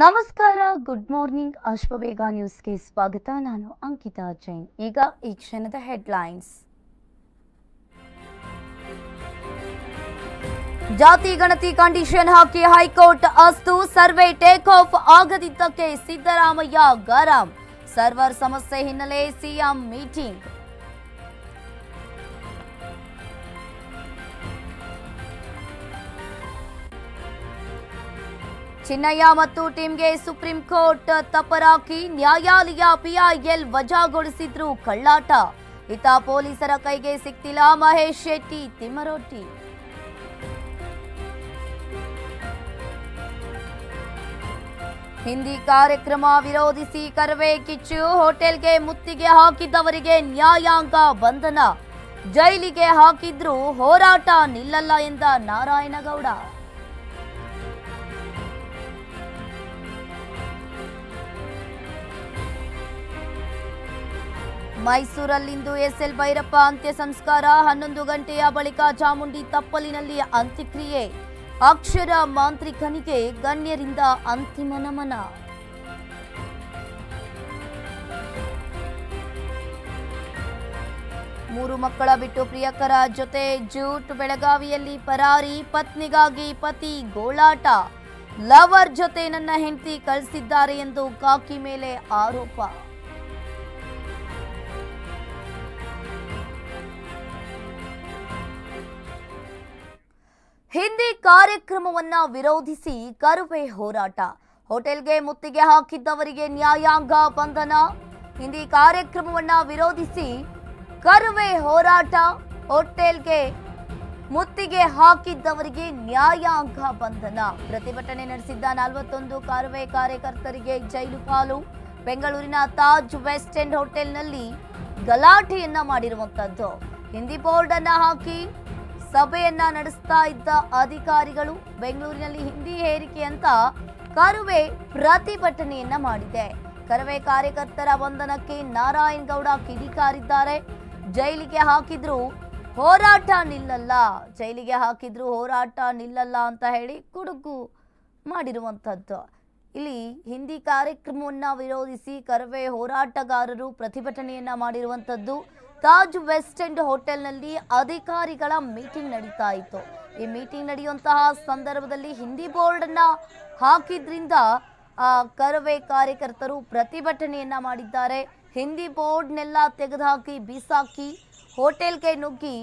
ನಮಸ್ಕಾರ good morning ಅಶ್ವಬೇಗ ನ್ಯೂಸ್ಗೆ ಸ್ವಾಗತ. ನಾನು ಅಂಕಿತಾ ಜೈನ್. ಈಗ ಈ ಕ್ಷಣದ ಹೆಡ್ಲೈನ್ಸ್ ಜಾತಿ, ಗಣತಿ ಕಂಡೀಷನ್ ಹಾಕಿ ಹೈಕೋರ್ಟ್ ಅಸ್ತು. ಸರ್ವೆ ಟೇಕ್ ಆಫ್ ಆಗದಿದ್ದಕ್ಕೆ ಸಿದ್ದರಾಮಯ್ಯ ಗರಂ. ಸರ್ವರ್ ಸಮಸ್ಯೆ ಹಿನ್ನೆಲೆ ಸಿಎಂ ಮೀಟಿಂಗ್ ಚಿನ್ನಯ್ಯ ಮತ್ತು ಟೀಮ್ಗೆ ಸುಪ್ರೀಂ ಕೋರ್ಟ್ ತಪರಾಕಿ ನ್ಯಾಯಾಲಯ ಪಿಐಎಲ್ ವಜಾಗೊಳಿಸಿದ್ರು ಕಳ್ಳಾಟ. ಇತ ಪೊಲೀಸರ ಕೈಗೆ ಸಿಕ್ತಿಲ್ಲ ಮಹೇಶ್ ಶೆಟ್ಟಿ ತಿಮ್ಮರೊಟ್ಟಿ. ಹಿಂದಿ ಕಾರ್ಯಕ್ರಮ ವಿರೋಧಿಸಿ ಕರವೇ ಕಿಚ್ಚು, ಹೋಟೆಲ್ಗೆ ಮುತ್ತಿಗೆ ಹಾಕಿದ್ದವರಿಗೆ ನ್ಯಾಯಾಂಗ ಬಂಧನ. ಜೈಲಿಗೆ ಹಾಕಿದ್ರೂ ಹೋರಾಟ ನಿಲ್ಲಲ್ಲ ಎಂದ ನಾರಾಯಣಗೌಡ. ಮೈಸೂರಲ್ಲಿಂದು ಎಸ್ಎಲ್ ಭೈರಪ್ಪ ಅಂತ್ಯ ಸಂಸ್ಕಾರ, ಹನ್ನೊಂದು ಗಂಟೆಯ ಬಳಿಕ ಚಾಮುಂಡಿ ತಪ್ಪಲಿನಲ್ಲಿ ಅಂತ್ಯಕ್ರಿಯೆ. ಅಕ್ಷರ ಮಾಂತ್ರಿಕನಿಗೆ ಗಣ್ಯರಿಂದ ಅಂತಿಮ ನಮನ. ಮೂರು ಮಕ್ಕಳ ಬಿಟ್ಟು ಪ್ರಿಯಕರ ಜೊತೆ ಜೂಟ್ ಬೆಳಗಾವಿಯಲ್ಲಿ ಪರಾರಿ, ಪತ್ನಿಗಾಗಿ ಪತಿ ಗೋಳಾಟ. ಲವರ್ ಜೊತೆ ನನ್ನ ಹೆಂಡತಿ ಕಳಿಸಿದ್ದಾರೆ ಎಂದು ಕಾಕಿ ಮೇಲೆ ಆರೋಪ. ಹಿಂದಿ ಕಾರ್ಯಕ್ರಮವನ್ನ ವಿರೋಧಿಸಿ ಕರುವೆ ಹೋರಾಟ. ಹೋಟೆಲ್ಗೆ ಮುತ್ತಿಗೆ ಹಾಕಿದ್ದವರಿಗೆ ನ್ಯಾಯಾಂಗ ಬಂಧನ. ಹಿಂದಿ ಕಾರ್ಯಕ್ರಮವನ್ನ ವಿರೋಧಿಸಿ ಕರುವೆ ಹೋರಾಟ. ಹೋಟೆಲ್ಗೆ ಮುತ್ತಿಗೆ ಹಾಕಿದ್ದವರಿಗೆ ನ್ಯಾಯಾಂಗ ಬಂಧನ. ಪ್ರತಿಭಟನೆ ನಡೆಸಿದ್ದ ನಲವತ್ತೊಂದು ಕರುವೆ ಕಾರ್ಯಕರ್ತರಿಗೆ ಜೈಲು ಪಾಲು. ಬೆಂಗಳೂರಿನ ತಾಜ್ ವೆಸ್ಟ್ ಎಂಡ್ ಹೋಟೆಲ್ನಲ್ಲಿ ಗಲಾಟೆಯನ್ನ ಮಾಡಿರುವಂತದ್ದು. ಹಿಂದಿ ಬೋರ್ಡ್ ಅನ್ನ ಹಾಕಿ ಸಭೆಯನ್ನ ನಡೆಸ್ತಾ ಇದ್ದ ಅಧಿಕಾರಿಗಳು ಬೆಂಗಳೂರಿನಲ್ಲಿ ಹಿಂದಿ ಹೇರಿಕೆ ಅಂತ ಕರುವೆ ಪ್ರತಿಭಟನೆಯನ್ನ ಮಾಡಿದೆ. ಕರುವೆ ಕಾರ್ಯಕರ್ತರ ಬಂಧನಕ್ಕೆ ನಾರಾಯಣ್ ಗೌಡ ಕಿಡಿಕಾರಿದ್ದಾರೆ. ಜೈಲಿಗೆ ಹಾಕಿದ್ರು ಹೋರಾಟ ನಿಲ್ಲಲ್ಲ. ಜೈಲಿಗೆ ಹಾಕಿದ್ರು ಹೋರಾಟ ನಿಲ್ಲಲ್ಲ ಅಂತ ಹೇಳಿ ಕುಡುಕು ಮಾಡಿರುವಂಥದ್ದು ಇಲ್ಲಿ ಹಿಂದಿ ಕಾರ್ಯಕ್ರಮವನ್ನ ವಿರೋಧಿಸಿ ಕರವೇ ಹೋರಾಟಗಾರರು ಪ್ರತಿಭಟನೆಯನ್ನ ಮಾಡಿರುವಂಥದ್ದು ತಾಜ್ ವೆಸ್ಟ್ ಎಂಡ್ ಹೋಟೆಲ್ನಲ್ಲಿ ಅಧಿಕಾರಿಗಳ ಮೀಟಿಂಗ್ ನಡೀತಾ ಇತ್ತು. ಈ ಮೀಟಿಂಗ್ ನಡೆಯುವಂತಹ ಸಂದರ್ಭದಲ್ಲಿ ಹಿಂದಿ ಬೋರ್ಡ್ ಅನ್ನ ಹಾಕಿದ್ರಿಂದ ಕರವೇ ಕಾರ್ಯಕರ್ತರು ಪ್ರತಿಭಟನೆಯನ್ನ ಮಾಡಿದ್ದಾರೆ. ಹಿಂದಿ ಬೋರ್ಡ್ನೆಲ್ಲ ತೆಗೆದುಹಾಕಿ, ಬೀಸಾಕಿ, ಹೋಟೆಲ್ಗೆ ನುಗ್ಗಿ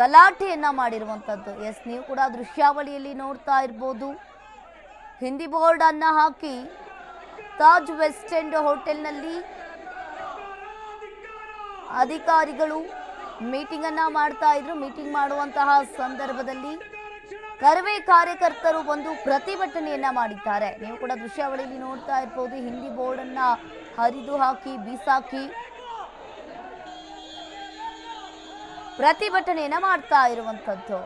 ಗಲಾಟೆಯನ್ನ ಮಾಡಿರುವಂಥದ್ದು ಎಸ್, ನೀವು ಕೂಡ ದೃಶ್ಯಾವಳಿಯಲ್ಲಿ ನೋಡ್ತಾ ಇರ್ಬೋದು. ಹಿಂದಿ ಬೋರ್ಡನ್ನು ಹಾಕಿ ತಾಜ್ ವೆಸ್ಟ್ ಎಂಡ್ ಹೋಟೆಲ್ನಲ್ಲಿ ಅಧಿಕಾರಿಗಳು ಮೀಟಿಂಗ್ ಅನ್ನ ಮಾಡ್ತಾ ಇದ್ರು. ಮೀಟಿಂಗ್ ಮಾಡುವಂತಹ ಸಂದರ್ಭದಲ್ಲಿ ಕರವೇ ಕಾರ್ಯಕರ್ತರು ಒಂದು ಪ್ರತಿಭಟನೆಯನ್ನ ಮಾಡಿದ್ದಾರೆ. ನೀವು ಕೂಡ ದೃಶ್ಯಾವಳಿಯಲ್ಲಿ ನೋಡ್ತಾ ಇರ್ಬೋದು. ಹಿಂದಿ ಬೋರ್ಡ್ ಅನ್ನ ಹರಿದು ಹಾಕಿ, ಬೀಸಾಕಿ ಪ್ರತಿಭಟನೆಯನ್ನ ಮಾಡ್ತಾ ಇರುವಂತದ್ದು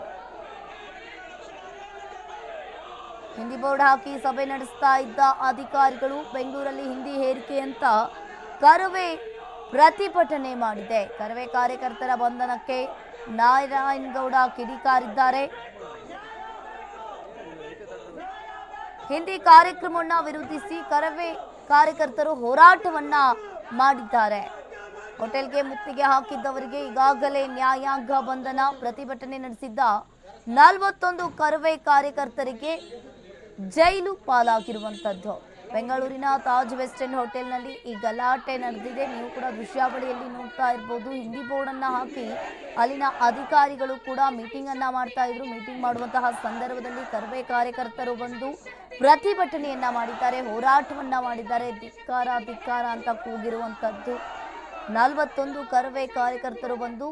ಹಿಂದಿ ಬೋರ್ಡ್ ಹಾಕಿ ಸಭೆ ನಡೆಸ್ತಾ ಇದ್ದ ಅಧಿಕಾರಿಗಳು ಬೆಂಗಳೂರಲ್ಲಿ ಹಿಂದಿ ಹೇರಿಕೆ ಅಂತ ಕರವೇ ಪ್ರತಿಭಟನೆ ಮಾಡಿದೆ. ಕರವೇ ಕಾರ್ಯಕರ್ತರ ಬಂಧನಕ್ಕೆ ನಾರಾಯಣಗೌಡ ಕಿಡಿಕಾರಿದ್ದಾರೆ. ಹಿಂದಿ ಕಾರ್ಯಕ್ರಮವನ್ನ ವಿರೋಧಿಸಿ ಕರವೇ ಕಾರ್ಯಕರ್ತರು ಹೋರಾಟವನ್ನ ಮಾಡಿದ್ದಾರೆ. ಹೋಟೆಲ್ಗೆ ಮುತ್ತಿಗೆ ಹಾಕಿದ್ದವರಿಗೆ ಈಗಾಗಲೇ ನ್ಯಾಯಾಂಗ ಬಂಧನ ಪ್ರತಿಭಟನೆ ನಡೆಸಿದ್ದ ನಲವತ್ತೊಂದು ಕರವೇ ಕಾರ್ಯಕರ್ತರಿಗೆ ಜೈಲು ಪಾಲಾಗಿರುವಂಥದ್ದು ಬೆಂಗಳೂರಿನ ತಾಜ್ ವೆಸ್ಟ್ ಎಂಡ್ ಹೋಟೆಲ್ನಲ್ಲಿ ಈ ಗಲಾಟೆ ನಡೆದಿದೆ. ನೀವು ಕೂಡ ದೃಶ್ಯಾವಳಿಯಲ್ಲಿ ನೋಡ್ತಾ ಇರ್ಬೋದು. ಹಿಂದಿ ಬೋರ್ಡನ್ನು ಹಾಕಿ ಅಲ್ಲಿನ ಅಧಿಕಾರಿಗಳು ಕೂಡ ಮೀಟಿಂಗ್ ಅನ್ನ ಮಾಡ್ತಾ ಇದ್ರು. ಮೀಟಿಂಗ್ ಮಾಡುವಂತಹ ಸಂದರ್ಭದಲ್ಲಿ ಕರ್ವೆ ಕಾರ್ಯಕರ್ತರು ಬಂದು ಪ್ರತಿಭಟನೆಯನ್ನ ಮಾಡಿದ್ದಾರೆ. ಹೋರಾಟವನ್ನ ಮಾಡಿದ್ದಾರೆ. ಧಿಕ್ಕಾರ ಧಿಕ್ಕಾರ ಅಂತ ಕೂಗಿರುವಂಥದ್ದು ನಲವತ್ತೊಂದು ಕರ್ವೆ ಕಾರ್ಯಕರ್ತರು ಬಂದು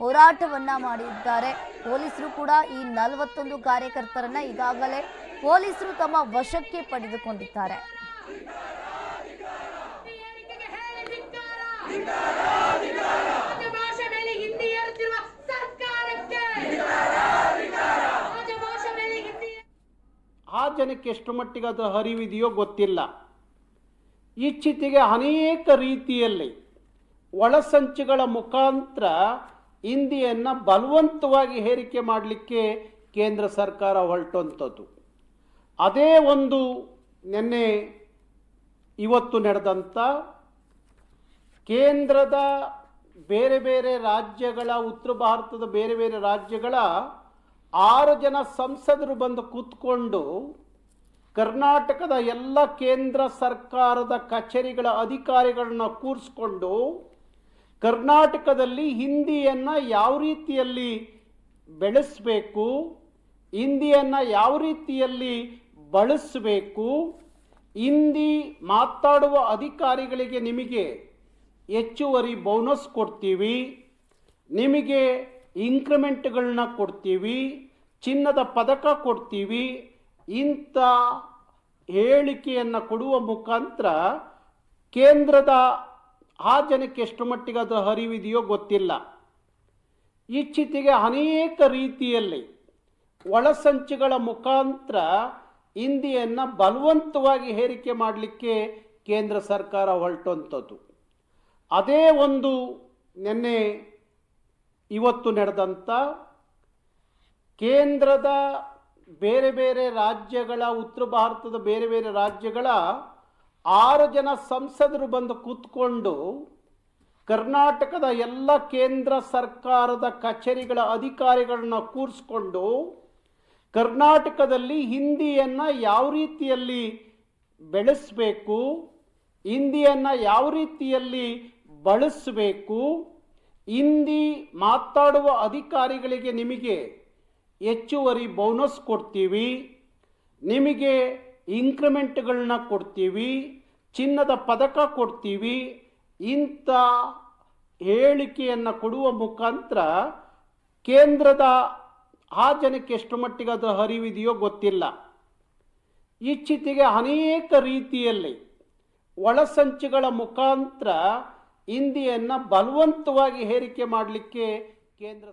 ಹೋರಾಟವನ್ನ ಮಾಡಿದ್ದಾರೆ. ಪೊಲೀಸರು ಕೂಡ ಈ ನಲವತ್ತೊಂದು ಕಾರ್ಯಕರ್ತರನ್ನ ಈಗಾಗಲೇ ಪೊಲೀಸರು ತಮ್ಮ ವಶಕ್ಕೆ ಪಡೆದುಕೊಂಡಿದ್ದಾರೆ. ಆ ಜನಕ್ಕೆ ಎಷ್ಟು ಮಟ್ಟಿಗೆ ಅದು ಹರಿವಿದೆಯೋ ಗೊತ್ತಿಲ್ಲ. ಇಚ್ಛಿತಿಗೆ ಅನೇಕ ರೀತಿಯಲ್ಲಿ ಒಳಸಂಚುಗಳ ಮುಖಾಂತರ ಹಿಂದಿಯನ್ನು ಬಲವಂತವಾಗಿ ಹೇರಿಕೆ ಮಾಡಲಿಕ್ಕೆ ಕೇಂದ್ರ ಸರ್ಕಾರ ಹೊರಟಂಥದ್ದು ಅದೇ ಒಂದು ನಿನ್ನೆ ಇವತ್ತು ನಡೆದಂಥ ಕೇಂದ್ರದ ಬೇರೆ ಬೇರೆ ರಾಜ್ಯಗಳ, ಉತ್ತರ ಭಾರತದ ಬೇರೆ ಬೇರೆ ರಾಜ್ಯಗಳ ಆರು ಜನ ಸಂಸದರು ಬಂದು ಕೂತ್ಕೊಂಡು ಕರ್ನಾಟಕದ ಎಲ್ಲ ಕೇಂದ್ರ ಸರ್ಕಾರದ ಕಚೇರಿಗಳ ಅಧಿಕಾರಿಗಳನ್ನ ಕೂರಿಸ್ಕೊಂಡು ಕರ್ನಾಟಕದಲ್ಲಿ ಹಿಂದಿಯನ್ನು ಯಾವ ರೀತಿಯಲ್ಲಿ ಬೆಳೆಸಬೇಕು, ಹಿಂದಿಯನ್ನು ಯಾವ ರೀತಿಯಲ್ಲಿ ಬಳಸಬೇಕು ಹಿಂದಿ ಮಾತಾಡುವ ಅಧಿಕಾರಿಗಳಿಗೆ ನಿಮಗೆ ಹೆಚ್ಚುವರಿ ಬೋನಸ್ ಕೊಡ್ತೀವಿ, ನಿಮಗೆ ಇನ್ಕ್ರಿಮೆಂಟ್ಗಳನ್ನ ಕೊಡ್ತೀವಿ, ಚಿನ್ನದ ಪದಕ ಕೊಡ್ತೀವಿ, ಇಂಥ ಹೇಳಿಕೆಯನ್ನು ಕೊಡುವ ಮುಖಾಂತರ ಕೇಂದ್ರದ ಆ ಜನಕ್ಕೆ ಎಷ್ಟು ಮಟ್ಟಿಗೆ ಅದು ಹರಿವಿದೆಯೋ ಗೊತ್ತಿಲ್ಲ. ಇಚ್ಛಿತಿಗೆ ಅನೇಕ ರೀತಿಯಲ್ಲಿ ಒಳಸಂಚುಗಳ ಮುಖಾಂತರ ಹಿಂದಿಯನ್ನು ಬಲವಂತವಾಗಿ ಹೇರಿಕೆ ಮಾಡಲಿಕ್ಕೆ ಕೇಂದ್ರ ಸರ್ಕಾರ ಹೊರಟಂಥದ್ದು ಅದೇ ಒಂದು ನಿನ್ನೆ ಇವತ್ತು ನಡೆದಂಥ ಕೇಂದ್ರದ ಬೇರೆ ಬೇರೆ ರಾಜ್ಯಗಳ, ಉತ್ತರ ಭಾರತದ ಬೇರೆ ಬೇರೆ ರಾಜ್ಯಗಳ ಆರು ಜನ ಸಂಸದರು ಬಂದು ಕೂತ್ಕೊಂಡು ಕರ್ನಾಟಕದ ಎಲ್ಲ ಕೇಂದ್ರ ಸರ್ಕಾರದ ಕಚೇರಿಗಳ ಅಧಿಕಾರಿಗಳನ್ನ ಕೂರಿಸ್ಕೊಂಡು ಕರ್ನಾಟಕದಲ್ಲಿ ಹಿಂದಿಯನ್ನು ಯಾವ ರೀತಿಯಲ್ಲಿ ಬೆಳೆಸಬೇಕು, ಹಿಂದಿಯನ್ನು ಯಾವ ರೀತಿಯಲ್ಲಿ ಬಳಸಬೇಕು, ಹಿಂದಿ ಮಾತಾಡುವ ಅಧಿಕಾರಿಗಳಿಗೆ ನಿಮಗೆ ಹೆಚ್ಚುವರಿ ಬೋನಸ್ ಕೊಡ್ತೀವಿ, ನಿಮಗೆ ಇನ್ಕ್ರಿಮೆಂಟ್ಗಳನ್ನ ಕೊಡ್ತೀವಿ, ಚಿನ್ನದ ಪದಕ ಕೊಡ್ತೀವಿ, ಇಂಥ ಹೇಳಿಕೆಯನ್ನು ಕೊಡುವ ಮುಖಾಂತರ ಕೇಂದ್ರದ ಆ ಜನಕ್ಕೆ ಎಷ್ಟು ಮಟ್ಟಿಗೆ ಅದು ಹರಿವಿದೆಯೋ ಗೊತ್ತಿಲ್ಲ. ಇಚ್ಛಿತಿಗೆ ಅನೇಕ ರೀತಿಯಲ್ಲಿ ಒಳಸಂಚುಗಳ ಮುಖಾಂತರ ಹಿಂದಿಯನ್ನು ಬಲವಂತವಾಗಿ ಹೇರಿಕೆ ಮಾಡಲಿಕ್ಕೆ ಕೇಂದ್ರ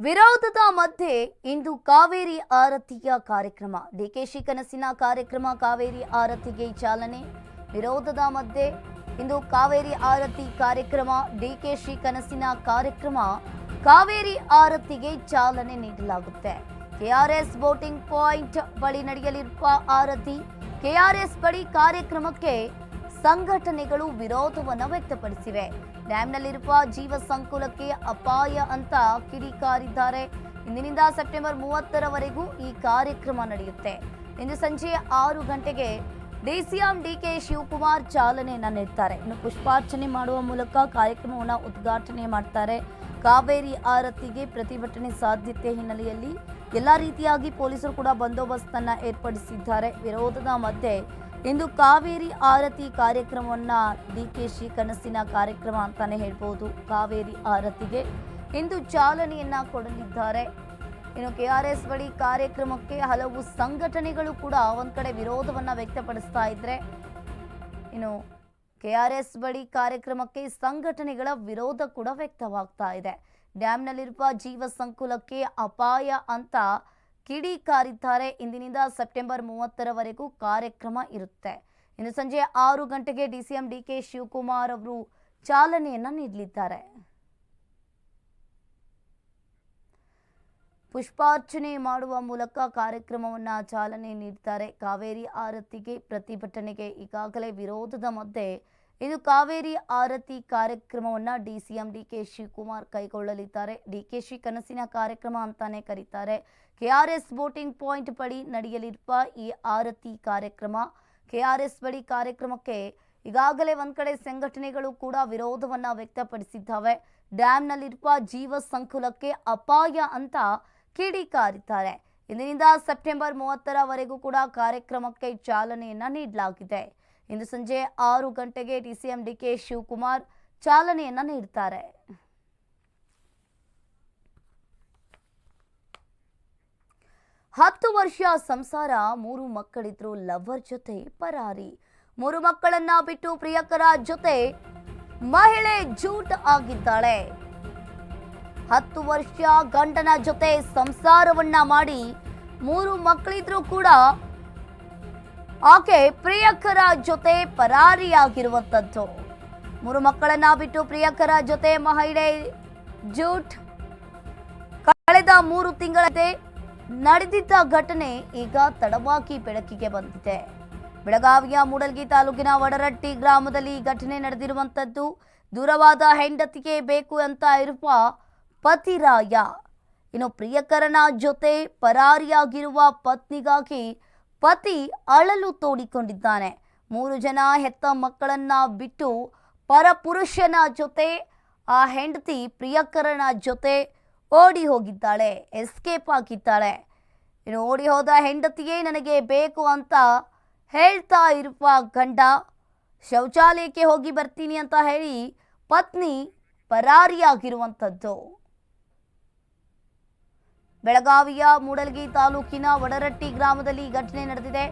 ವಿರೋಧದ ಮಧ್ಯೆ ಇಂದು ಕಾವೇರಿ ಆರತಿಯ ಕಾರ್ಯಕ್ರಮ. ಡಿಕೆಶಿ ಕನಸಿನ ಕಾರ್ಯಕ್ರಮ ಕಾವೇರಿ ಆರತಿಗೆ ಚಾಲನೆ. ವಿರೋಧದ ಮಧ್ಯೆ ಇಂದು ಕಾವೇರಿ ಆರತಿ ಕಾರ್ಯಕ್ರಮ ಡಿಕೆಶಿ ಕನಸಿನ ಕಾರ್ಯಕ್ರಮ, ಕಾವೇರಿ ಆರತಿಗೆ ಚಾಲನೆ ನೀಡಲಾಗುತ್ತೆ. ಕೆಆರ್ಎಸ್ ಬೋಟಿಂಗ್ ಪಾಯಿಂಟ್ ಬಳಿ ನಡೆಯಲಿರುವ ಆರತಿ ಕೆಆರ್ಎಸ್ ಬಳಿ ಕಾರ್ಯಕ್ರಮಕ್ಕೆ ಸಂಘಟನೆಗಳು ವಿರೋಧವನ್ನು ವ್ಯಕ್ತಪಡಿಸಿವೆ. ಡ್ಯಾಂನಲ್ಲಿರುವ ಜೀವ ಸಂಕುಲಕ್ಕೆ ಅಪಾಯ ಅಂತ ಕಿಡಿಕಾರಿದ್ದಾರೆ. ಇಂದಿನಿಂದ ಸೆಪ್ಟೆಂಬರ್ ಮೂವತ್ತರವರೆಗೂ ಈ ಕಾರ್ಯಕ್ರಮ ನಡೆಯುತ್ತೆ. ಇಂದು ಸಂಜೆ ಆರು ಗಂಟೆಗೆ ಡಿಸಿಎಂ ಡಿಕೆ ಶಿವಕುಮಾರ್ ಚಾಲನೆಯನ್ನು ನೀಡ್ತಾರೆ. ಇನ್ನು ಪುಷ್ಪಾರ್ಚನೆ ಮಾಡುವ ಮೂಲಕ ಕಾರ್ಯಕ್ರಮವನ್ನು ಉದ್ಘಾಟನೆ ಮಾಡ್ತಾರೆ. ಕಾವೇರಿ ಆರತಿಗೆ ಪ್ರತಿಭಟನೆ ಸಾಧ್ಯತೆ ಹಿನ್ನೆಲೆಯಲ್ಲಿ ಎಲ್ಲ ರೀತಿಯಾಗಿ ಪೊಲೀಸರು ಕೂಡ ಬಂದೋಬಸ್ತನ್ನು ಏರ್ಪಡಿಸಿದ್ದಾರೆ. ವಿರೋಧದ ಮಧ್ಯೆ ಇಂದು ಕಾವೇರಿ ಆರತಿ ಕಾರ್ಯಕ್ರಮವನ್ನ ಶಿ ಕನಸಿನ ಕಾರ್ಯಕ್ರಮ ಅಂತಾನೆ ಹೇಳ್ಬೋದು. ಕಾವೇರಿ ಆರತಿಗೆ ಇಂದು ಚಾಲನೆಯನ್ನ ಕೊಡಲಿದ್ದಾರೆ. ಇನ್ನು ಕೆ ಆರ್ ಎಸ್ ಬಳಿ ಕಾರ್ಯಕ್ರಮಕ್ಕೆ ಹಲವು ಸಂಘಟನೆಗಳು ಕೂಡ ಒಂದ್ ಕಡೆ ವಿರೋಧವನ್ನ ವ್ಯಕ್ತಪಡಿಸ್ತಾ ಇದ್ರೆ, ಇನ್ನು ಕೆ ಆರ್ ಎಸ್ ಬಳಿ ಕಾರ್ಯಕ್ರಮಕ್ಕೆ ಸಂಘಟನೆಗಳ ವಿರೋಧ ಕೂಡ ವ್ಯಕ್ತವಾಗ್ತಾ ಇದೆ. ಡ್ಯಾಂನಲ್ಲಿರುವ ಜೀವ ಸಂಕುಲಕ್ಕೆ ಅಪಾಯ ಅಂತ ಕಿಡಿ ಕಾರಿದ್ದಾರೆ. ಇಂದಿನಿಂದ ಸೆಪ್ಟೆಂಬರ್ ಮೂವತ್ತರವರೆಗೂ ಕಾರ್ಯಕ್ರಮ ಇರುತ್ತೆ. ಇನ್ನು ಸಂಜೆ ಆರು ಗಂಟೆಗೆ ಡಿಸಿಎಂ ಡಿಕೆ ಶಿವಕುಮಾರ್ ಅವರು ಚಾಲನೆಯನ್ನ ನೀಡಲಿದ್ದಾರೆ. ಪುಷ್ಪಾರ್ಚನೆ ಮಾಡುವ ಮೂಲಕ ಕಾರ್ಯಕ್ರಮವನ್ನು ಚಾಲನೆ ನೀಡಿದ್ದಾರೆ. ಕಾವೇರಿ ಆರತಿಗೆ ಪ್ರತಿಭಟನೆಗೆ ಈಗಾಗಲೇ ವಿರೋಧದ ಮಧ್ಯೆ ಇದು ಕಾವೇರಿ ಆರತಿ ಕಾರ್ಯಕ್ರಮವನ್ನ ಡಿಸಿಎಂ ಡಿಕೆ ಶಿವಕುಮಾರ್ ಕೈಗೊಳ್ಳಲಿದ್ದಾರೆ. ಡಿಕೆಶಿ ಕನಸಿನ ಕಾರ್ಯಕ್ರಮ ಅಂತಾನೆ ಕರೀತಾರೆ. ಕೆಆರ್ಎಸ್ ಬೋಟಿಂಗ್ ಪಾಯಿಂಟ್ ಬಳಿ ನಡೆಯಲಿರುವ ಈ ಆರತಿ ಕಾರ್ಯಕ್ರಮ ಕೆಆರ್ಎಸ್ ಬಳಿ ಕಾರ್ಯಕ್ರಮಕ್ಕೆ ಈಗಾಗಲೇ ಒಂದ್ ಕಡೆ ಸಂಘಟನೆಗಳು ಕೂಡ ವಿರೋಧವನ್ನ ವ್ಯಕ್ತಪಡಿಸಿದ್ದಾವೆ. ಡ್ಯಾಂನಲ್ಲಿರುವ ಜೀವ ಸಂಕುಲಕ್ಕೆ ಅಪಾಯ ಅಂತ ಕಿಡಿಕಾರಿದ್ದಾರೆ. ಇಂದಿನಿಂದ ಸೆಪ್ಟೆಂಬರ್ ಮೂವತ್ತರವರೆಗೂ ಕೂಡ ಕಾರ್ಯಕ್ರಮಕ್ಕೆ ಚಾಲನೆಯನ್ನ ನೀಡಲಾಗಿದೆ. ಇಂದು ಸಂಜೆ ಆರು ಗಂಟೆಗೆ ಡಿಸಿಎಂ ಡಿಕೆ ಶಿವಕುಮಾರ್ ಚಾಲನೆಯನ್ನ ನೀಡುತ್ತಾರೆ ಹತ್ತು ವರ್ಷ ಸಂಸಾರ, ಮೂರು ಮಕ್ಕಳಿದ್ರು ಲವರ್ ಜೊತೆ ಪರಾರಿ. ಮೂರು ಮಕ್ಕಳನ್ನ ಬಿಟ್ಟು ಪ್ರಿಯಕರ ಜೊತೆ ಮಹಿಳೆ ಜೂಟ್ ಆಗಿದ್ದಾಳೆ. ಹತ್ತು ವರ್ಷ ಗಂಡನ ಜೊತೆ ಸಂಸಾರವನ್ನ ಮಾಡಿ ಮೂರು ಮಕ್ಕಳಿದ್ರೂ ಕೂಡ ಆಕೆ ಪ್ರಿಯಕರ ಜೊತೆ ಪರಾರಿಯಾಗಿರುವಂಥದ್ದು ಮೂರು ಮಕ್ಕಳನ್ನ ಬಿಟ್ಟು ಪ್ರಿಯಕರ ಜೊತೆ ಮಹಿಳೆ ಜೂಟ್ ಕಳೆದ ಮೂರು ತಿಂಗಳತೆ ನಡೆದಿದ್ದ ಘಟನೆ ಈಗ ತಡವಾಗಿ ಬೆಳಕಿಗೆ ಬಂದಿದೆ. ಬೆಳಗಾವಿಯ ಮೂಡಲ್ಗಿ ತಾಲೂಕಿನ ವಡರಟ್ಟಿ ಗ್ರಾಮದಲ್ಲಿ ಘಟನೆ ನಡೆದಿರುವಂಥದ್ದು ದೂರವಾದ ಹೆಂಡತಿಗೆ ಬೇಕು ಅಂತ ಇರುವ ಪತಿರಾಯ. ಇನ್ನು ಪ್ರಿಯಕರನ ಜೊತೆ ಪರಾರಿಯಾಗಿರುವ ಪತ್ನಿಗಾಗಿ ಪತಿ ಅಳಲು ತೋಡಿಕೊಂಡಿದ್ದಾನೆ. ಮೂರು ಜನ ಹೆತ್ತ ಮಕ್ಕಳನ್ನ ಬಿಟ್ಟು ಪರಪುರುಷನ ಜೊತೆ, ಆ ಹೆಂಡತಿ ಪ್ರಿಯಕರನ ಜೊತೆ ಓಡಿ ಹೋಗಿದ್ದಾಳೆ ಎಸ್ಕೇಪ್ ಆಗಿದ್ದಾಳೆ. ಇನ್ನು ಓಡಿ ಹೋದ ಹೆಂಡತಿಯೇ ನನಗೆ ಬೇಕು ಅಂತ ಹೇಳ್ತಾ ಇರುವ ಗಂಡ, ಶೌಚಾಲಯಕ್ಕೆ ಹೋಗಿ ಬರ್ತೀನಿ ಅಂತ ಹೇಳಿ ಪತ್ನಿ ಪರಾರಿಯಾಗಿರುವಂಥದ್ದು. ಬೆಳಗಾವಿಯ ಮೂಡಲ್ಗಿ ತಾಲೂಕಿನ ವಡರಟ್ಟಿ ಗ್ರಾಮದಲ್ಲಿ ಘಟನೆ ನಡೆದಿದೆ.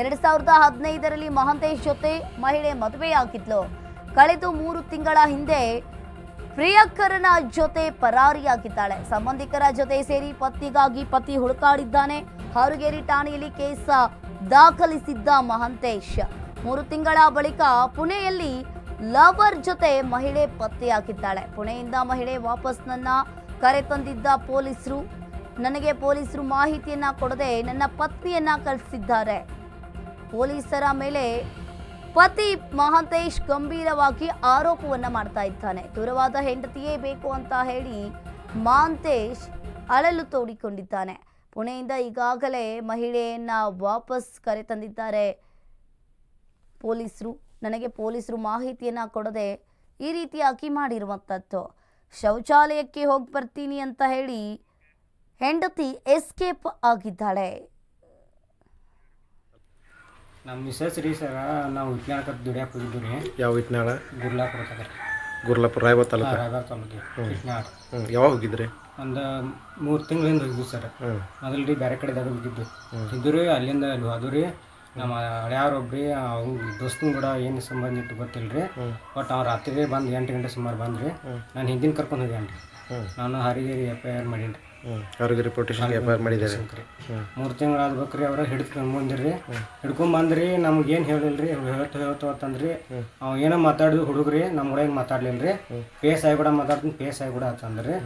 ಎರಡು ಸಾವಿರದ ಹದಿನೈದರಲ್ಲಿ ಮಹಂತೇಶ್ ಜೊತೆ ಮಹಿಳೆ ಮದುವೆಯಾಗಿದ್ಲು. ಕಳೆದು ಮೂರು ತಿಂಗಳ ಹಿಂದೆ ಪ್ರಿಯಕರನ ಜೊತೆ ಪರಾರಿಯಾಗಿದ್ದಾಳೆ. ಸಂಬಂಧಿಕರ ಜೊತೆ ಸೇರಿ ಪತ್ನಿಗಾಗಿ ಪತಿ ಹುಡುಕಾಡಿದ್ದಾನೆ. ಹಾರುಗೇರಿ ಠಾಣೆಯಲ್ಲಿ ಕೇಸ ದಾಖಲಿಸಿದ್ದ ಮಹಂತೇಶ್. ಮೂರು ತಿಂಗಳ ಬಳಿಕ ಪುಣೆಯಲ್ಲಿ ಲವರ್ ಜೊತೆ ಮಹಿಳೆ ಪತ್ತೆಯಾಗಿದ್ದಾಳೆ ಪುಣೆಯಿಂದ ಮಹಿಳೆ ವಾಪಸ್ ನನ್ನ ಕರೆ ತಂದಿದ್ದ ಪೊಲೀಸರು ನನಗೆ ಪೊಲೀಸರು ಮಾಹಿತಿಯನ್ನ ಕೊಡದೆ ನನ್ನ ಪತ್ನಿಯನ್ನ ಕಳಿಸಿದ್ದಾರೆ. ಪೊಲೀಸರ ಮೇಲೆ ಪತಿ ಮಹಾಂತೇಶ್ ಗಂಭೀರವಾಗಿ ಆರೋಪವನ್ನ ಮಾಡ್ತಾ ಇದ್ದಾನೆ. ದೂರವಾದ ಹೆಂಡತಿಯೇ ಬೇಕು ಅಂತ ಹೇಳಿ ಮಹಾಂತೇಶ್ ಅಳಲು ತೋಡಿಕೊಂಡಿದ್ದಾನೆ. ಪುಣೆಯಿಂದ ಈಗಾಗಲೇ ಮಹಿಳೆಯನ್ನ ವಾಪಸ್ ಕರೆ ತಂದಿದ್ದಾರೆ. ಪೊಲೀಸರು, ನನಗೆ ಪೊಲೀಸರು ಮಾಹಿತಿಯನ್ನ ಕೊಡದೆ ಈ ರೀತಿಯಾಗಿ ಮಾಡಿರುವಂಥದ್ದು ಶೌಚಾಲಯಕ್ಕೆ ಹೋಗಿ ಬರ್ತೀನಿ ಅಂತ ಹೇಳಿ ಹೆಂಡತಿ ಎಸ್ಕೇಪ್ ಆಗಿದ್ದಾಳೆ. ನಮ್ಮ ಮಿಸ್ಸಸ್ ರೀ ಸರ ನಾವು ವಿಜ್ಞಾನಕ್ಕೆ ದುಡಿಯಾಕ ಹೋಗಿದ್ದು ರೀ ಯಾವ ವಿಜ್ಞಾನ? ಗುರ್ಲಾಪುರ ತಗ ಗುರ್ಲಾಪುರ ರಾಯಬಾರ್ ತಾಲೂಕು? ರಾಯಬಾರ್ ತಾಲೂಕು ವಿಜ್ಞಾನ ಹ್ಞೂ ಯಾವಾಗ ಹೋಗಿದ್ರಿ? ಒಂದು ಮೂರು ತಿಂಗಳಿಂದ ಹೋಗಿದ್ವಿ ಸರ್. ಹ್ಞೂ ಮೊದಲು ರೀ ಬೇರೆ ಕಡೆದಾಗ ಹೋಗಿದ್ದು ಇದ್ದು ರೀ ಅಲ್ಲಿಂದ ಅಲ್ಲಿ ಅದು ರೀ ನಮ್ಮ ಹಳೆಯವ್ರೊಬ್ರಿ ಅವ್ರು ದೋಸ್ತನ ಕೂಡ ಏನು ಸಂಬಂಧ ಇತ್ತು ಗೊತ್ತಿಲ್ಲ ರೀ ಬಟ್ ಅವ್ರು ರಾತ್ರಿ ಬಂದು ಎಂಟು ಗಂಟೆ ಸುಮಾರು ಬಂದ್ರಿ ನಾನು ಹಿಂದಿನ ಕರ್ಕೊಂಡು ಹೋಗ್ಯಾನ ರೀ ಹ್ಞೂ ನಾನು ಹರಿಗೇರಿ ಎಫ್ ಐ ಆರ್ ಮಾಡೀನಿ ಹ್ಞೂ ಅವ್ರಿಗೆ ರಿಪೋರ್ಟೇಷನ್ ಎಫ್ಐಆರ್ ಮಾಡಿದ್ದಾರೆ. ಮೂರು ತಿಂಗಳು ಆಗ್ಬೇಕ್ರಿ ಅವ್ರ ಹಿಡ್ಕೊಂಡು ಬಂದಿರಿ. ಹಿಡ್ಕೊಂಡ್ ಬಂದ್ರಿ ನಮ್ಗೆ ಏನು ಹೇಳಿಲ್ರಿ ಹೇಳ್ತು ಹೇಳ್ತು ಅಂತಂದ್ರಿ. ಅವ್ ಏನೋ ಮಾತಾಡಿದ್ವಿ ಹುಡುಗ್ರಿ ನಮ್ಮ ಕೂಡ ಏನು ಮಾತಾಡ್ಲಿಲ್ಲ ರೀ ಪೇಸ್ ಆಗಿ ಕೂಡ ಮಾತಾಡ್ತೀನಿ ಪೇಸ್ ಆಗಿ ಕೂಡ ಅಂತಂದ್ರಿ.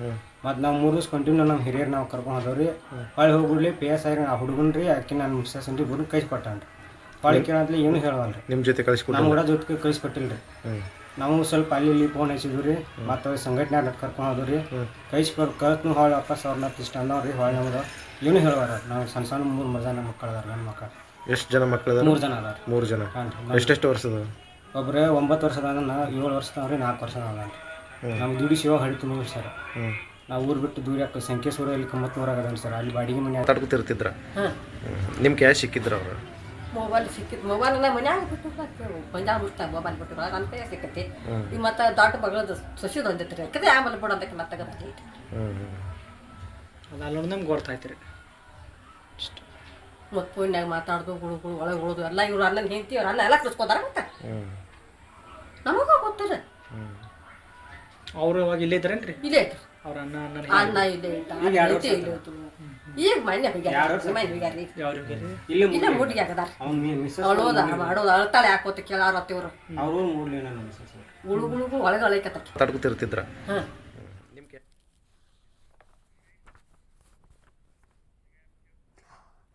ಮತ್ತು ನಾವು ಮೂರು ದಿವ್ಸ ಕಂಟಿನ್ಯೂ ನಮ್ಮ ಹಿರಿಯರು ನಾವು ಕರ್ಕೊಂಡು ಹೋದವ್ರಿ. ಹೊಳ್ಳಿ ಹೋಗ್ಬಿಡ್ಲಿ ಪೇಸ್ ಆಗಿ ಆ ಹುಡುಗನ್ ರೀ ಆಕಿ ನಾನು ಮಿಸ್ಸಸ್ ಅಂತ ಗುರು ಕೈ ಕೊಟ್ಟಾನ್ರಿ. ಹೊಳ್ಳಿ ಕೇಳತ್ಲಿ ಏನು ಹೇಳವಲ್ರಿ. ನಿಮ್ಮ ಜೊತೆ ಕಳಿಸ್ಕೊಟ್ಟು ನಮ್ಮ ಕೂಡ ಜೊತೆಗೆ ಕಳಿಸ್ಕೊಟ್ಟಿಲ್ರಿ ನಾವು ಸ್ವಲ್ಪ ಅಲ್ಲಿ ಇಲ್ಲಿ ಫೋನ್ ಹಚ್ಚಿದ್ವಿ ರೀ ಮತ್ತು ಸಂಘಟನೆ ನಟ್ ಕರ್ಕೊಂಡು ಹೋದ್ವಿ ರೀ. ಬರ್ ಕಳ್ತು ಹಾಳು ವಾಪಸ್ ಅವ್ರನ್ನ ಇಷ್ಟ ಅನ್ನೋರಿ ಹಾಳು ನಮ್ಗೆ ಏನು ಹೇಳುವಾರ ನಾವು ಸಣ್ಣ ಸಣ್ಣ ಮೂರು ಮೂರು ಜನ ಮಕ್ಕಳು ಅದಾರ ನನ್ನ ಮಕ್ಕಳು ಎಷ್ಟು ಜನ ಮಕ್ಕಳು ಮೂರು ಜನ ಅದಾರ. ಮೂರು ಜನ. ಎಷ್ಟೆಷ್ಟು ವರ್ಷದ? ಒಬ್ಬರೇ ಒಂಬತ್ತು ವರ್ಷದ ನಾ ಏಳು ವರ್ಷದವ್ರಿ ನಾಲ್ಕು ವರ್ಷದ ಅದಾನ ನಮ್ಮ ದುಡಿ ಶಿವ ಹಳ್ಳಿ ತುಂಬ ಸರ್. ನಾವು ಊರು ಬಿಟ್ಟು ದೂರ ಯಾಕೆ ಸೂರ ಇಲ್ಲಿ ಕಮ್ಮತ್ನೂರಾಗ ಅದಾನ ಸರ್ ಅಲ್ಲಿ ಬಾಡಿಗೆ ಮನೆ ಮಾತಾಡ್ಕೊತಿರ್ತಿದ್ರ ನಿಮ್ಮ ಕ್ಯಾಶ್ ಸಿಕ್ಕಿದ್ರು ಅವ್ರು? ಮೊಬೈಲ್ ಸಿಕ್ಕಿತ್ತು ಮೊಬೈಲ್ ನಮ್ಮ ಮನ್ಯಾಗ ಬಿಟ್ಟು ಪಂಜಾಬ್ ಬಿಡ್ತಾ ಮೊಬೈಲ್ ಬಿಟ್ಟು ನನ್ನ ಕೈ ಸಿಕ್ಕತಿ ಈಗ ಮತ್ತೆ ದೊಡ್ಡ ಮಗಳದು ಸಸಿದು ಒಂದಿತ್ತು ಕತೆ ಆಮೇಲೆ ಬಿಡೋದಕ್ಕೆ ಮತ್ತೆ ಗೊತ್ತೈತಿ ಹ್ಞೂ ಹ್ಞೂ ಅದು ನಮ್ಗೆ ಗೊತ್ತಾಯ್ತು ರೀ. ಮತ್ತು ಫೋನ್ಯಾಗ ಮಾತಾಡ್ದು ಗುಳುಗುಳು ಒಳಗೆ ಉಳಿದು ಎಲ್ಲ ಇವ್ರು ಅಣ್ಣನ ಹೆಂಡತಿ ಅವ್ರು ಅಣ್ಣ ಎಲ್ಲ ಕಳಿಸ್ಕೋತಾರ ಮತ್ತೆ. ನಮಗೂ ಗೊತ್ತಿಲ್ಲ. ಅವರು ಅವಾಗ ಇಲ್ಲೇ ಇದ್ರೇನು ರೀ ಇಲ್ಲೇ ಅವ್ರ ಅಣ್ಣ ಅಣ್ಣ ಇಲ್ಲೇ ಇಲ್ಲ ಹೆಂಡತಿ ಇಲ್ಲೇ ಐತು ಈಗ ಮನೆ ಹೋಗ್ಯಾರ ಮನೆ ಇಲ್ಲೇ ಮುಡಿಗೆ ಅಳೋದ ಮಾಡೋದು ಅಳ್ತಾಳೆ ಹಾಕೋತ ಕೇಳಾರ ಗುಳು ಒಳಗೆ ಅಳೈಕತ್ತ ಹಾಂ.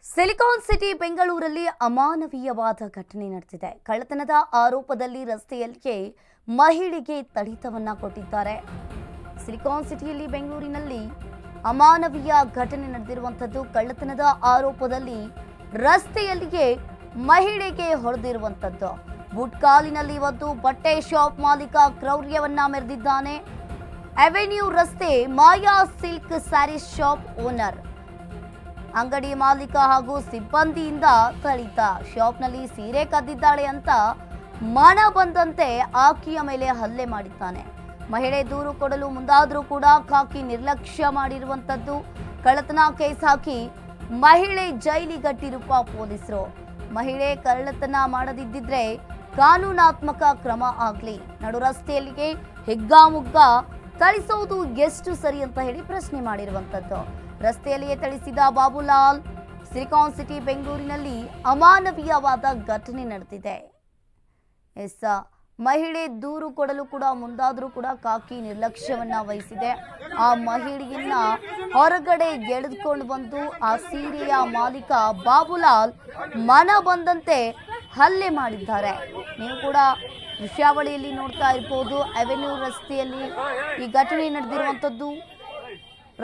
ಸಿಲಿಕಾನ್ ಸಿಟಿ ಬೆಂಗಳೂರಲ್ಲಿ ಅಮಾನವೀಯವಾದ ಘಟನೆ ನಡೆದಿದೆ. ಕಳ್ಳತನದ ಆರೋಪದಲ್ಲಿ ರಸ್ತೆಯಲ್ಲಿಯೇ ಮಹಿಳೆಗೆ ತಡಿತವನ್ನ ಕೊಟ್ಟಿದ್ದಾರೆ. ಸಿಲಿಕಾನ್ ಸಿಟಿಯಲ್ಲಿ ಬೆಂಗಳೂರಿನಲ್ಲಿ ಅಮಾನವೀಯ ಘಟನೆ ನಡೆದಿರುವಂಥದ್ದು ಕಳ್ಳತನದ ಆರೋಪದಲ್ಲಿ ರಸ್ತೆಯಲ್ಲಿಯೇ ಮಹಿಳೆಗೆ ಹೊಡೆದಿರುವಂಥದ್ದು. ಬುಟ್ಕಾಲಿನಲ್ಲಿ ಒಂದು ಬಟ್ಟೆ ಶಾಪ್ ಮಾಲೀಕ ಕ್ರೌರ್ಯವನ್ನ ಮೆರೆದಿದ್ದಾನೆ. ಅವೆನ್ಯೂ ರಸ್ತೆ Maya silk sari shop owner. ಅಂಗಡಿ ಮಾಲೀಕ ಹಾಗೂ ಸಿಬ್ಬಂದಿಯಿಂದ ಥಳಿತ ಶಾಪ್ನಲ್ಲಿ ಸೀರೆ ಕದ್ದಿದ್ದಾಳೆ ಅಂತ ಮನ ಬಂದಂತೆ ಆಕೆಯ ಮೇಲೆ ಹಲ್ಲೆ ಮಾಡಿದ್ದಾನೆ. ಮಹಿಳೆ ದೂರು ಕೊಡಲು ಮುಂದಾದರೂ ಕೂಡ ಕಾಕಿ ನಿರ್ಲಕ್ಷ್ಯ ಮಾಡಿರುವಂಥದ್ದು ಕಳ್ಳತನ ಕೇಸ್ ಹಾಕಿ ಮಹಿಳೆ ಜೈಲಿಗಟ್ಟಿರುವ ಪೊಲೀಸರು. ಮಹಿಳೆ ಕಳ್ಳತನ ಮಾಡದಿದ್ದರೆ ಕಾನೂನಾತ್ಮಕ ಕ್ರಮ ಆಗಲಿ. ನಡು ರಸ್ತೆಯಲ್ಲಿಗೆ ಹೆಗ್ಗಾಮುಗ್ಗ ಥಳಿಸೋದು ಎಷ್ಟು ಸರಿ ಅಂತ ಹೇಳಿ ಪ್ರಶ್ನೆ ಮಾಡಿರುವಂಥದ್ದು ರಸ್ತೆಯಲ್ಲಿಯೇ ಥಳಿಸಿದ ಬಾಬುಲಾಲ್ ಸಿಲಿಕಾನ್ ಸಿಟಿ ಬೆಂಗಳೂರಿನಲ್ಲಿ ಅಮಾನವೀಯವಾದ ಘಟನೆ ನಡೆದಿದೆ. ಎಸ್ ಮಹಿಳೆ ದೂರು ಕೊಡಲು ಕೂಡ ಮುಂದಾದರೂ ಕೂಡ ಕಾಕಿ ನಿರ್ಲಕ್ಷ್ಯವನ್ನ ವಹಿಸಿದೆ. ಆ ಮಹಿಳೆಯನ್ನ ಹೊರಗಡೆ ಎಳೆದುಕೊಂಡು ಬಂದು ಆ ಸೀರೆಯ ಮಾಲೀಕ ಬಾಬುಲಾಲ್ ಮನ ಬಂದಂತೆ ಹಲ್ಲೆ ಮಾಡಿದ್ದಾರೆ. ನೀವು ಕೂಡ ದೃಶ್ಯಾವಳಿಯಲ್ಲಿ ನೋಡ್ತಾ ಇರ್ಬೋದು. ಅವೆನ್ಯೂ ರಸ್ತೆಯಲ್ಲಿ ಈ ಘಟನೆ ನಡೆದಿರುವಂಥದ್ದು.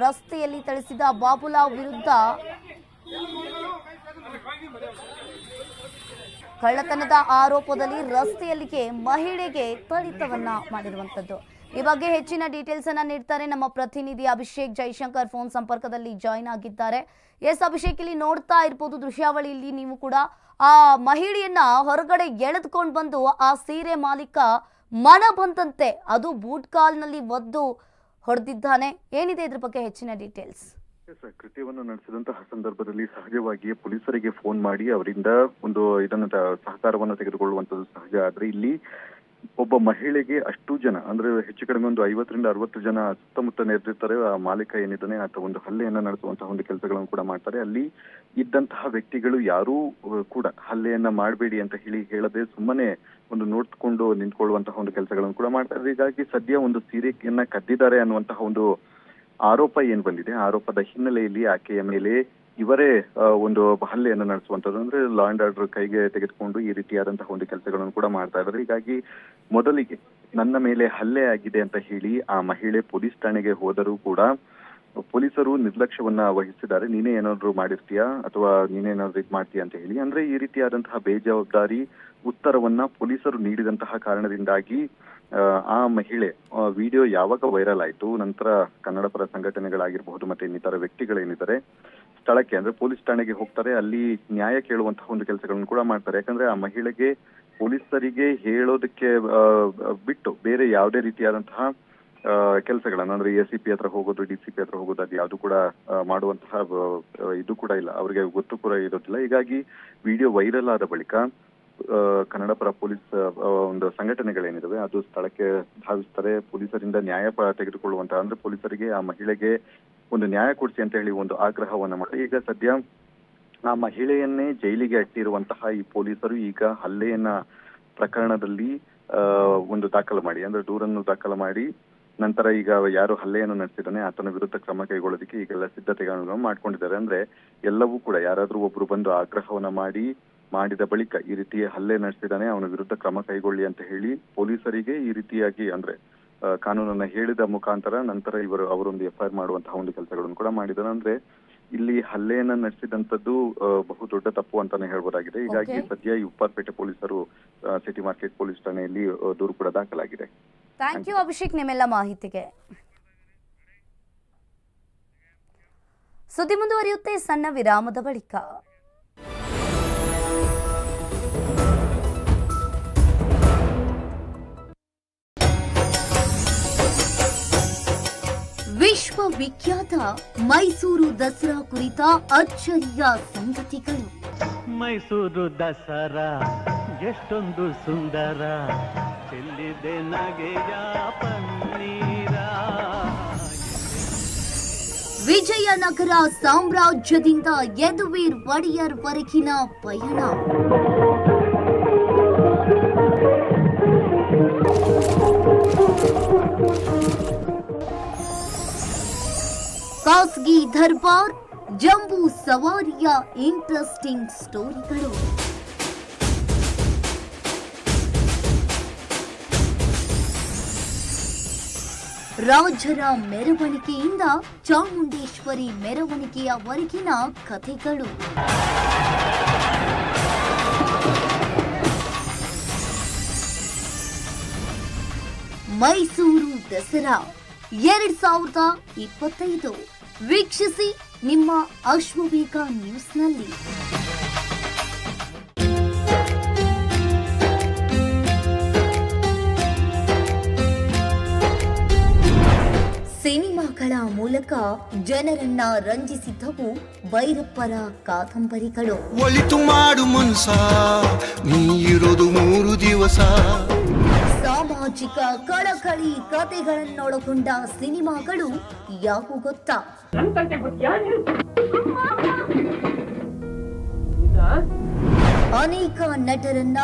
ರಸ್ತೆಯಲ್ಲಿ ಥಳಿಸಿದ ಬಾಬುಲಾವ್ ವಿರುದ್ಧ ಕಳ್ಳತನದ ಆರೋಪದಲ್ಲಿ ರಸ್ತೆಯಲ್ಲಿಗೆ ಮಹಿಳೆಗೆ ಥಳಿತವನ್ನ ಮಾಡಿರುವಂತದ್ದು. ಈ ಬಗ್ಗೆ ಹೆಚ್ಚಿನ ಡೀಟೇಲ್ಸ್ ಅನ್ನ ನೀಡ್ತಾರೆ ನಮ್ಮ ಪ್ರತಿನಿಧಿ ಅಭಿಷೇಕ್ ಜೈಶಂಕರ್. ಫೋನ್ ಸಂಪರ್ಕದಲ್ಲಿ ಜಾಯಿನ್ ಆಗಿದ್ದಾರೆ. ಎಸ್ ಅಭಿಷೇಕ್, ಇಲ್ಲಿ ನೋಡ್ತಾ ಇರ್ಬೋದು ದೃಶ್ಯಾವಳಿಯಲ್ಲಿ ನೀವು ಕೂಡ. ಆ ಮಹಿಳೆಯನ್ನ ಹೊರಗಡೆ ಎಳೆದುಕೊಂಡು ಬಂದು ಆ ಸೀರೆ ಮಾಲೀಕ ಮನ ಬಂದಂತೆ ಅದು ಬೂಟ್ ಕಾಲ್ನಲ್ಲಿ ಒದ್ದು ಹೊಡೆದಿದ್ದಾನೆ. ಏನಿದೆ ಇದ್ರ ಬಗ್ಗೆ ಹೆಚ್ಚಿನ ಡೀಟೇಲ್ಸ್ ಕೃತ್ಯವನ್ನು ನಡೆಸಿದಂತಹ ಸಂದರ್ಭದಲ್ಲಿ ಸಹಜವಾಗಿಯೇ ಪೊಲೀಸರಿಗೆ ಫೋನ್ ಮಾಡಿ ಅವರಿಂದ ಒಂದು ಇದನ್ನು ಸಹಕಾರವನ್ನು ತೆಗೆದುಕೊಳ್ಳುವಂತದ್ದು ಸಹಜ. ಆದ್ರೆ ಇಲ್ಲಿ ಒಬ್ಬ ಮಹಿಳೆಗೆ ಅಷ್ಟು ಜನ, ಅಂದ್ರೆ ಹೆಚ್ಚು ಕಡಿಮೆ ಒಂದು ಐವತ್ತರಿಂದ ಅರವತ್ತು ಜನ ಸುತ್ತಮುತ್ತ ನೆರೆದಿರ್ತಾರೆ. ಆ ಮಾಲೀಕ ಏನಿದ್ದಾನೆ, ಆತ ಒಂದು ಹಲ್ಲೆಯನ್ನ ನಡೆಸುವಂತಹ ಒಂದು ಕೆಲಸಗಳನ್ನು ಕೂಡ ಮಾಡ್ತಾರೆ. ಅಲ್ಲಿ ಇದ್ದಂತಹ ವ್ಯಕ್ತಿಗಳು ಯಾರೂ ಕೂಡ ಹಲ್ಲೆಯನ್ನ ಮಾಡಬೇಡಿ ಅಂತ ಹೇಳಿ ಹೇಳದೆ ಸುಮ್ಮನೆ ಒಂದು ನೋಡ್ಕೊಂಡು ನಿಂತ್ಕೊಳ್ಳುವಂತಹ ಒಂದು ಕೆಲಸಗಳನ್ನು ಕೂಡ ಮಾಡ್ತಾರೆ. ಹೀಗಾಗಿ ಸದ್ಯ ಒಂದು ಸೀರೆಯನ್ನ ಕದ್ದಿದ್ದಾರೆ ಅನ್ನುವಂತಹ ಒಂದು ಆರೋಪ ಏನ್ ಬಂದಿದೆ? ಆರೋಪದ ಹಿನ್ನೆಲೆಯಲ್ಲಿ ಆಕೆಯ ಮೇಲೆ ಇವರೇ ಒಂದು ಹಲ್ಲೆಯನ್ನು ನಡೆಸುವಂತದ್ದು ಅಂದ್ರೆ ಲಾ ಅಂಡ್ ಆರ್ಡರ್ ಕೈಗೆ ತೆಗೆದುಕೊಂಡು ಈ ರೀತಿಯಾದಂತಹ ಒಂದು ಕೆಲಸಗಳನ್ನು ಕೂಡ ಮಾಡ್ತಾ ಇದ್ದಾರೆ. ಹೀಗಾಗಿ ಮೊದಲಿಗೆ ನನ್ನ ಮೇಲೆ ಹಲ್ಲೆ ಆಗಿದೆ ಅಂತ ಹೇಳಿ ಆ ಮಹಿಳೆ ಪೊಲೀಸ್ ಠಾಣೆಗೆ ಹೋದರೂ ಕೂಡ ಪೊಲೀಸರು ನಿರ್ಲಕ್ಷ್ಯವನ್ನ ವಹಿಸಿದ್ದಾರೆ. ನೀನೇ ಏನಾದ್ರು ಮಾಡಿರ್ತೀಯಾ? ಅಥವಾ ನೀನೇನಾದ್ರು ಇದು ಮಾಡ್ತೀಯಾ ಅಂತ ಹೇಳಿ. ಅಂದ್ರೆ ಈ ರೀತಿಯಾದಂತಹ ಬೇಜವಾಬ್ದಾರಿ ಉತ್ತರವನ್ನ ಪೊಲೀಸರು ನೀಡಿದಂತಹ ಕಾರಣದಿಂದಾಗಿ ಆ, ಮಹಿಳೆ ವಿಡಿಯೋ ಯಾವಾಗ ವೈರಲ್ ಆಯ್ತು ನಂತರ ಕನ್ನಡ ಪರ ಸಂಘಟನೆಗಳಾಗಿರಬಹುದು ಮತ್ತೆ ಇನ್ನಿತರ ವ್ಯಕ್ತಿಗಳೇನಿದ್ದಾರೆ ಸ್ಥಳಕ್ಕೆ ಅಂದ್ರೆ ಪೊಲೀಸ್ ಠಾಣೆಗೆ ಹೋಗ್ತಾರೆ ಅಲ್ಲಿ ನ್ಯಾಯ ಕೇಳುವಂತಹ ಒಂದು ಕೆಲಸಗಳನ್ನು ಕೂಡ ಮಾಡ್ತಾರೆ. ಯಾಕಂದ್ರೆ ಆ ಮಹಿಳೆಗೆ ಪೊಲೀಸರಿಗೆ ಹೇಳೋದಕ್ಕೆ ಬಿಟ್ಟು ಬೇರೆ ಯಾವುದೇ ರೀತಿಯಾದಂತಹ ಕೆಲಸಗಳನ್ನ ಅಂದ್ರೆ ಎ ಸಿ ಪಿ ಹತ್ರ ಹೋಗೋದು ಡಿ ಸಿ ಪಿ ಹತ್ರ ಹೋಗೋದು ಅದು ಯಾವುದು ಕೂಡ ಮಾಡುವಂತಹ ಇದು ಕೂಡ ಇಲ್ಲ. ಅವರಿಗೆ ಗೊತ್ತು ಕೂಡ ಇರೋದಿಲ್ಲ. ಹೀಗಾಗಿ ವಿಡಿಯೋ ವೈರಲ್ ಆದ ಬಳಿಕ ಕನ್ನಡ ಪರ ಪೊಲೀಸ್ ಒಂದು ಸಂಘಟನೆಗಳೇನಿದಾವೆ, ಅದು ಸ್ಥಳಕ್ಕೆ ಧಾವಿಸ್ತಾರೆ. ಪೊಲೀಸರಿಂದ ನ್ಯಾಯ ತೆಗೆದುಕೊಳ್ಳುವಂತಹ, ಅಂದ್ರೆ ಪೊಲೀಸರಿಗೆ, ಆ ಮಹಿಳೆಗೆ ಒಂದು ನ್ಯಾಯ ಕೊಡಿಸಿ ಅಂತ ಹೇಳಿ ಒಂದು ಆಗ್ರಹವನ್ನ ಮಾಡಿ ಈಗ ಸದ್ಯ ಆ ಮಹಿಳೆಯನ್ನೇ ಜೈಲಿಗೆ ಅಟ್ಟಿರುವಂತಹ ಈ ಪೊಲೀಸರು ಈಗ ಹಲ್ಲೆಯನ್ನ ಪ್ರಕರಣದಲ್ಲಿ ಒಂದು ದಾಖಲು ಮಾಡಿ, ಅಂದ್ರೆ ದೂರನ್ನು ದಾಖಲು ಮಾಡಿ, ನಂತರ ಈಗ ಯಾರು ಹಲ್ಲೆಯನ್ನು ನಡೆಸಿದಾನೆ ಆತನ ವಿರುದ್ಧ ಕ್ರಮ ಕೈಗೊಳ್ಳೋದಕ್ಕೆ ಈಗೆಲ್ಲ ಸಿದ್ಧತೆಗಳನ್ನು ಮಾಡ್ಕೊಂಡಿದ್ದಾರೆ. ಅಂದ್ರೆ ಎಲ್ಲವೂ ಕೂಡ ಯಾರಾದ್ರೂ ಒಬ್ರು ಬಂದು ಆಗ್ರಹವನ್ನ ಮಾಡಿ ಮಾಡಿದ ಬಳಿಕ ಈ ರೀತಿಯ ಹಲ್ಲೆ ನಡೆಸಿದಾನೆ ಅವನ ವಿರುದ್ಧ ಕ್ರಮ ಕೈಗೊಳ್ಳಿ ಅಂತ ಹೇಳಿ ಪೊಲೀಸರಿಗೆ ಈ ರೀತಿಯಾಗಿ ಅಂದ್ರೆ ಕಾನೂನನ್ನ ಹೇಳಿದ ಮುಖಾಂತರ ನಂತರ ಇವರು ಅವರೊಂದು ಎಫ್ಐಆರ್ ಮಾಡುವಂತಹ ಒಂದು ಕೆಲಸಗಳನ್ನು ಕೂಡ ಮಾಡಿದ್ದಾರೆ ಅಂದ್ರೆ ಇಲ್ಲಿ ಹಲ್ಲೆಯನ್ನ ನಡೆಸಿದಂತದ್ದು ಬಹು ದೊಡ್ಡ ತಪ್ಪು ಅಂತಾನೆ ಹೇಳ್ಬೋದಾಗಿದೆ. ಹೀಗಾಗಿ ಸದ್ಯ ಈ ಉಪ್ಪಾರ್ಪೇಟೆ ಪೊಲೀಸರು ಸಿಟಿ ಮಾರ್ಕೆಟ್ ಪೊಲೀಸ್ ಠಾಣೆಯಲ್ಲಿ ದೂರು ಕೂಡ ದಾಖಲಾಗಿದೆ. ಥ್ಯಾಂಕ್ ಯು ಅಭಿಷೇಕ್ ನಿಮ್ಮೆಲ್ಲ ಮಾಹಿತಿಗೆ. ಸುದ್ದಿ ಮುಂದುವರಿಯುತ್ತೆ ಸಣ್ಣ ವಿರಾಮದ ಬಳಿಕ. ವಿಶ್ವವಿಖ್ಯಾತ ಮೈಸೂರು ದಸರಾ ಕುರಿತ ಅಚ್ಚರಿಯ ಸಂಗತಿಗಳು. ಮೈಸೂರು ದಸರಾ ಎಷ್ಟೊಂದು ಸುಂದರ ಚೆಲ್ಲಿದೆ ನಗೆಯ ಪನ್ನೀರ. ವಿಜಯನಗರ ಸಾಮ್ರಾಜ್ಯದಿಂದ ಯದುವೀರ್ ಒಡೆಯರ್ ವರೆಗಿನ ಪಯಣ. ಖಾಸಗಿ ದರ್ಬಾರ್ ಜಂಬೂ ಸವಾರಿಯ ಇಂಟ್ರೆಸ್ಟಿಂಗ್ ಸ್ಟೋರಿಗಳು. ರಾಜರ ಮೆರವಣಿಗೆಯಿಂದ ಚಾಮುಂಡೇಶ್ವರಿ ಮೆರವಣಿಗೆಯವರೆಗಿನ ಕಥೆಗಳು. ಮೈಸೂರು ದಸರಾ, ಎರಡ್ ಸಾವಿರದ ಇಪ್ಪತ್ತೈದು. ವೀಕ್ಷಿಸಿ ನಿಮ್ಮ ಅಶ್ವವೇಗ ನ್ಯೂಸ್ನಲ್ಲಿ. ಸಿನಿಮಾಗಳ ಮೂಲಕ ಜನರನ್ನ ರಂಜಿಸಿದ್ದವು ಭೈರಪ್ಪರ ಕಾದಂಬರಿಗಳು. ಒಳಿತು ಮಾಡು ಮನ್ಸ ನೀ ಇರೋದು ಮೂರು ದಿವಸ. ಸಾಮಾಜಿಕ ಕಳಕಳಿ ಕಥೆಗಳನ್ನೊಳಗೊಂಡ ಸಿನಿಮಾಗಳು ಯಾವು ಗೊತ್ತಾ? ಅನೇಕ ನಟರನ್ನ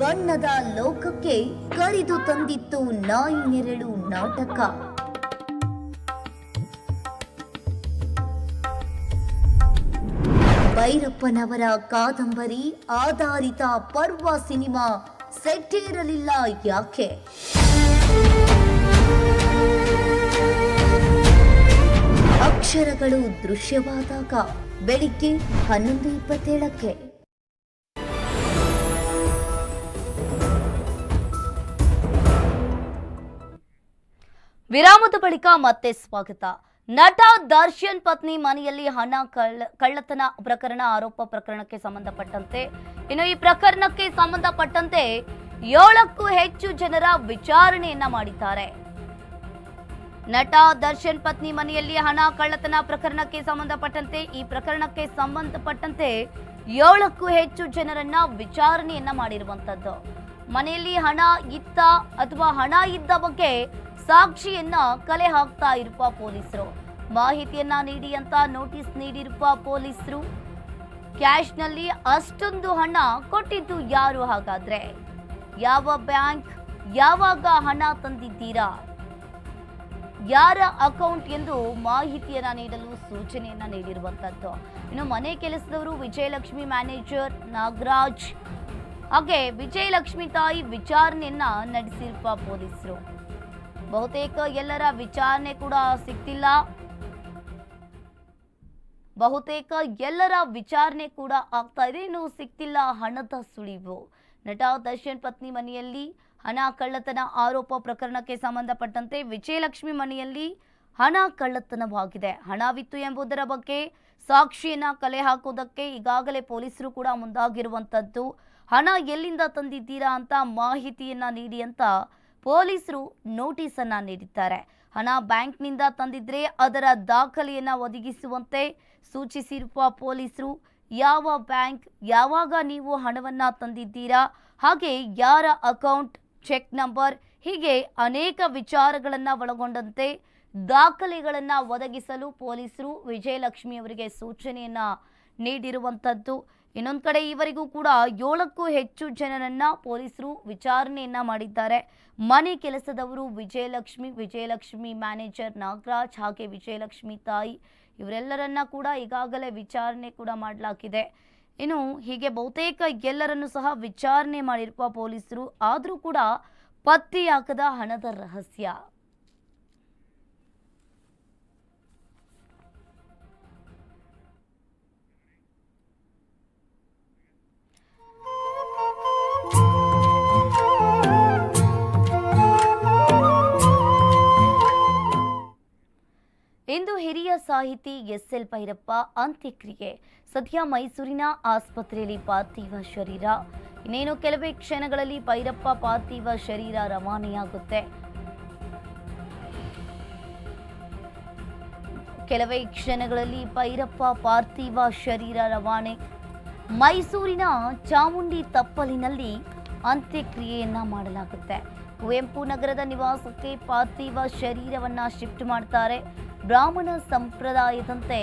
ಬಣ್ಣದ ಲೋಕಕ್ಕೆ ಕರೆದು ತಂದಿತ್ತು ನಾಯಿ ನೆರಳು ನಾಟಕ. ಭೈರಪ್ಪನವರ ಕಾದಂಬರಿ ಆಧಾರಿತ ಪರ್ವ ಸಿನಿಮಾ ಸೆಟ್ಟೇರಲಿಲ್ಲ ಯಾಕೆ? ಅಕ್ಷರಗಳು ದೃಶ್ಯವಾದಾಗ ಬೆಳಿಗ್ಗೆ ಹನ್ನೊಂದು ಇಪ್ಪತ್ತೇಳಕ್ಕೆ. ವಿರಾಮದ ಬಳಿಕ ಮತ್ತೆ ಸ್ವಾಗತ. ನಟ ದರ್ಶನ್ ಪತ್ನಿ ಮನೆಯಲ್ಲಿ ಹಣ ಕಳ್ಳ, ಕಳ್ಳತನ ಪ್ರಕರಣ, ಆರೋಪ ಪ್ರಕರಣಕ್ಕೆ ಸಂಬಂಧಪಟ್ಟಂತೆ. ಇನ್ನು ಈ ಪ್ರಕರಣಕ್ಕೆ ಸಂಬಂಧಪಟ್ಟಂತೆ ಏಳಕ್ಕೂ ಹೆಚ್ಚು ಜನರ ವಿಚಾರಣೆಯನ್ನ ಮಾಡಿದ್ದಾರೆ. ನಟ ದರ್ಶನ್ ಪತ್ನಿ ಮನೆಯಲ್ಲಿ ಹಣ ಕಳ್ಳತನ ಪ್ರಕರಣಕ್ಕೆ ಸಂಬಂಧಪಟ್ಟಂತೆ, ಈ ಪ್ರಕರಣಕ್ಕೆ ಸಂಬಂಧಪಟ್ಟಂತೆ ಏಳಕ್ಕೂ ಹೆಚ್ಚು ಜನರನ್ನ ವಿಚಾರಣೆಯನ್ನ ಮಾಡಿರುವಂತದ್ದು. ಮನೆಯಲ್ಲಿ ಹಣ ಇತ್ತ ಅಥವಾ ಹಣ ಇದ್ದ ಬಗ್ಗೆ ಸಾಕ್ಷಿಯನ್ನ ಕಲೆ ಹಾಕ್ತಾ ಇರುವ ಪೊಲೀಸರು. ಮಾಹಿತಿಯನ್ನ ನೀಡಿ ಅಂತ ನೋಟಿಸ್ ನೀಡಿರುವ ಪೊಲೀಸರು. ಕ್ಯಾಶ್ನಲ್ಲಿ ಅಷ್ಟೊಂದು ಹಣ ಕೊಟ್ಟಿದ್ದು ಯಾರು ಹಾಗಾದ್ರೆ? ಯಾವ ಬ್ಯಾಂಕ್ ಯಾವಾಗ ಹಣ ತಂದಿದ್ದೀರಾ? ಯಾರ ಅಕೌಂಟ್ ಎಂದು ಮಾಹಿತಿಯನ್ನ ನೀಡಲು ಸೂಚನೆಯನ್ನ ನೀಡಿರುವಂತದ್ದು. ಇನ್ನು ಮನೆ ಕೆಲಸದವರು ವಿಜಯಲಕ್ಷ್ಮಿ ಮ್ಯಾನೇಜರ್ ನಾಗರಾಜ್. ಹಾಗೆ ವಿಜಯಲಕ್ಷ್ಮಿ ತಾಯಿ ವಿಚಾರಣೆಯನ್ನ ನಡೆಸಿರುವ ಪೊಲೀಸರು. ಬಹುತೇಕ ಎಲ್ಲರ ವಿಚಾರಣೆ ಕೂಡ ಸಿಗ್ತಿಲ್ಲ ಬಹುತೇಕ ಎಲ್ಲರ ವಿಚಾರಣೆ ಕೂಡ ಆಗ್ತಾ ಇದೆ, ಇನ್ನು ಸಿಗ್ತಿಲ್ಲ ಹಣದ ಸುಳಿವು. ನಟ ದರ್ಶನ್ ಪತ್ನಿ ಮನೆಯಲ್ಲಿ ಹಣ ಕಳ್ಳತನ ಆರೋಪ ಪ್ರಕರಣಕ್ಕೆ ಸಂಬಂಧಪಟ್ಟಂತೆ ವಿಜಯಲಕ್ಷ್ಮಿ ಮನೆಯಲ್ಲಿ ಹಣ ಕಳ್ಳತನವಾಗಿದೆ. ಹಣವಿತ್ತು ಎಂಬುದರ ಬಗ್ಗೆ ಸಾಕ್ಷಿಯನ್ನ ಕಲೆ ಹಾಕುವುದಕ್ಕೆ ಈಗಾಗಲೇ ಪೊಲೀಸರು ಕೂಡ ಮುಂದಾಗಿರುವಂತದ್ದು, ಹಣ ಎಲ್ಲಿಂದ ತಂದಿದ್ದೀರಾ ಅಂತ ಮಾಹಿತಿಯನ್ನ ನೀಡಿ ಅಂತ ಪೊಲೀಸರು ನೋಟಿಸ್ ಅನ್ನ ನೀಡಿದ್ದಾರೆ. ಹಣ ಬ್ಯಾಂಕ್ನಿಂದ ತಂದಿದ್ರೆ ಅದರ ದಾಖಲೆಯನ್ನ ಒದಗಿಸುವಂತೆ ಸೂಚಿಸಿರುವ ಪೊಲೀಸರು, ಯಾವ ಬ್ಯಾಂಕ್ ಯಾವಾಗ ನೀವು ಹಣವನ್ನ ತಂದಿದ್ದೀರಾ, ಹಾಗೆ ಯಾರ ಅಕೌಂಟ್, ಚೆಕ್ ನಂಬರ್, ಹೀಗೆ ಅನೇಕ ವಿಚಾರಗಳನ್ನ ಒಳಗೊಂಡಂತೆ ದಾಖಲೆಗಳನ್ನ ಒದಗಿಸಲು ಪೊಲೀಸರು ವಿಜಯಲಕ್ಷ್ಮಿ ಅವರಿಗೆ ಸೂಚನೆಯನ್ನ ನೀಡಿರುವಂತದ್ದು. ಇನ್ನೊಂದು ಕಡೆ ಈವರೆಗೂ ಕೂಡ ಏಳಕ್ಕೂ ಹೆಚ್ಚು ಜನರನ್ನ ಪೊಲೀಸರು ವಿಚಾರಣೆಯನ್ನ ಮಾಡಿದ್ದಾರೆ. ಮನೆ ಕೆಲಸದವರು ವಿಜಯಲಕ್ಷ್ಮಿ ವಿಜಯಲಕ್ಷ್ಮಿ ಮ್ಯಾನೇಜರ್ ನಾಗರಾಜ್ ಹಾಗೆ ವಿಜಯಲಕ್ಷ್ಮಿ ತಾಯಿ ಇವರೆಲ್ಲರನ್ನ ಕೂಡ ಈಗಾಗಲೇ ವಿಚಾರಣೆ ಕೂಡ ಮಾಡಲಾಗಿದೆ. ಇನ್ನು ಹೀಗೆ ಬಹುತೇಕ ಎಲ್ಲರನ್ನು ಸಹ ವಿಚಾರಣೆ ಮಾಡಿರುವ ಪೊಲೀಸರು ಆದರೂ ಕೂಡ ಪತ್ತೆಯಾಗದ ಹಣದ ರಹಸ್ಯ. ಇಂದು ಹಿರಿಯ ಸಾಹಿತಿ ಎಸ್ ಎಲ್ ಭೈರಪ್ಪ ಅಂತ್ಯಕ್ರಿಯೆ. ಸದ್ಯ ಮೈಸೂರಿನ ಆಸ್ಪತ್ರೆಯಲ್ಲಿ ಪಾರ್ಥಿವ ಶರೀರ. ಇನ್ನೇನು ಕೆಲವೇ ಕ್ಷಣಗಳಲ್ಲಿ ಭೈರಪ್ಪ ಪಾರ್ಥಿವ ಶರೀರ ರವಾನೆಯಾಗುತ್ತೆ. ಕೆಲವೇ ಕ್ಷಣಗಳಲ್ಲಿ ಭೈರಪ್ಪ ಪಾರ್ಥಿವ ಶರೀರ ರವಾನೆ. ಮೈಸೂರಿನ ಚಾಮುಂಡಿ ತಪ್ಪಲಿನಲ್ಲಿ ಅಂತ್ಯಕ್ರಿಯೆಯನ್ನ ಮಾಡಲಾಗುತ್ತೆ. ಕುವೆಂಪು ನಗರದ ನಿವಾಸಕ್ಕೆ ಪಾರ್ಥಿವ ಶರೀರವನ್ನ ಶಿಫ್ಟ್ ಮಾಡ್ತಾರೆ. ಬ್ರಾಹ್ಮಣ ಸಂಪ್ರದಾಯದಂತೆ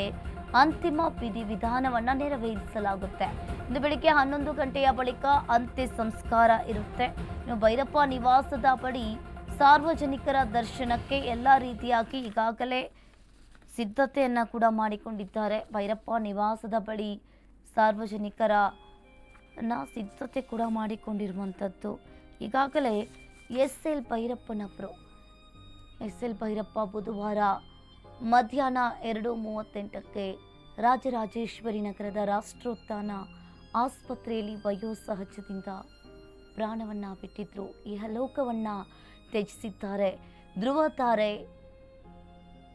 ಅಂತಿಮ ವಿಧಿವಿಧಾನವನ್ನ ನೆರವೇರಿಸಲಾಗುತ್ತೆ. ಇಂದು ಬೆಳಿಗ್ಗೆ ಹನ್ನೊಂದು ಗಂಟೆಯ ಬಳಿಕ ಅಂತ್ಯ ಸಂಸ್ಕಾರ ಇರುತ್ತೆ. ಇನ್ನು ಭೈರಪ್ಪ ನಿವಾಸದ ಬಳಿ ಸಾರ್ವಜನಿಕರ ದರ್ಶನಕ್ಕೆ ಎಲ್ಲ ರೀತಿಯಾಗಿ ಈಗಾಗಲೇ ಸಿದ್ಧತೆಯನ್ನ ಕೂಡ ಮಾಡಿಕೊಂಡಿದ್ದಾರೆ. ಭೈರಪ್ಪ ನಿವಾಸದ ಬಳಿ ಸಾರ್ವಜನಿಕರ ಸಿದ್ಧತೆ ಕೂಡ ಮಾಡಿಕೊಂಡಿರುವಂಥದ್ದು. ಈಗಾಗಲೇ ಎಸ್ ಎಲ್ ಭೈರಪ್ಪನವರು. ಎಸ್ ಎಲ್ ಭೈರಪ್ಪ ಬುಧವಾರ ಮಧ್ಯಾಹ್ನ ಎರಡು ಮೂವತ್ತೆಂಟಕ್ಕೆ ರಾಜರಾಜೇಶ್ವರಿ ನಗರದ ರಾಷ್ಟ್ರೋತ್ಥಾನ ಆಸ್ಪತ್ರೆಯಲ್ಲಿ ವಯೋಸಹಜದಿಂದ ಪ್ರಾಣವನ್ನು ಬಿಟ್ಟಿದ್ರು. ಇಹಲೋಕವನ್ನ ತ್ಯಜಿಸಿದ್ದಾರೆ ಧ್ರುವ ತಾರೆ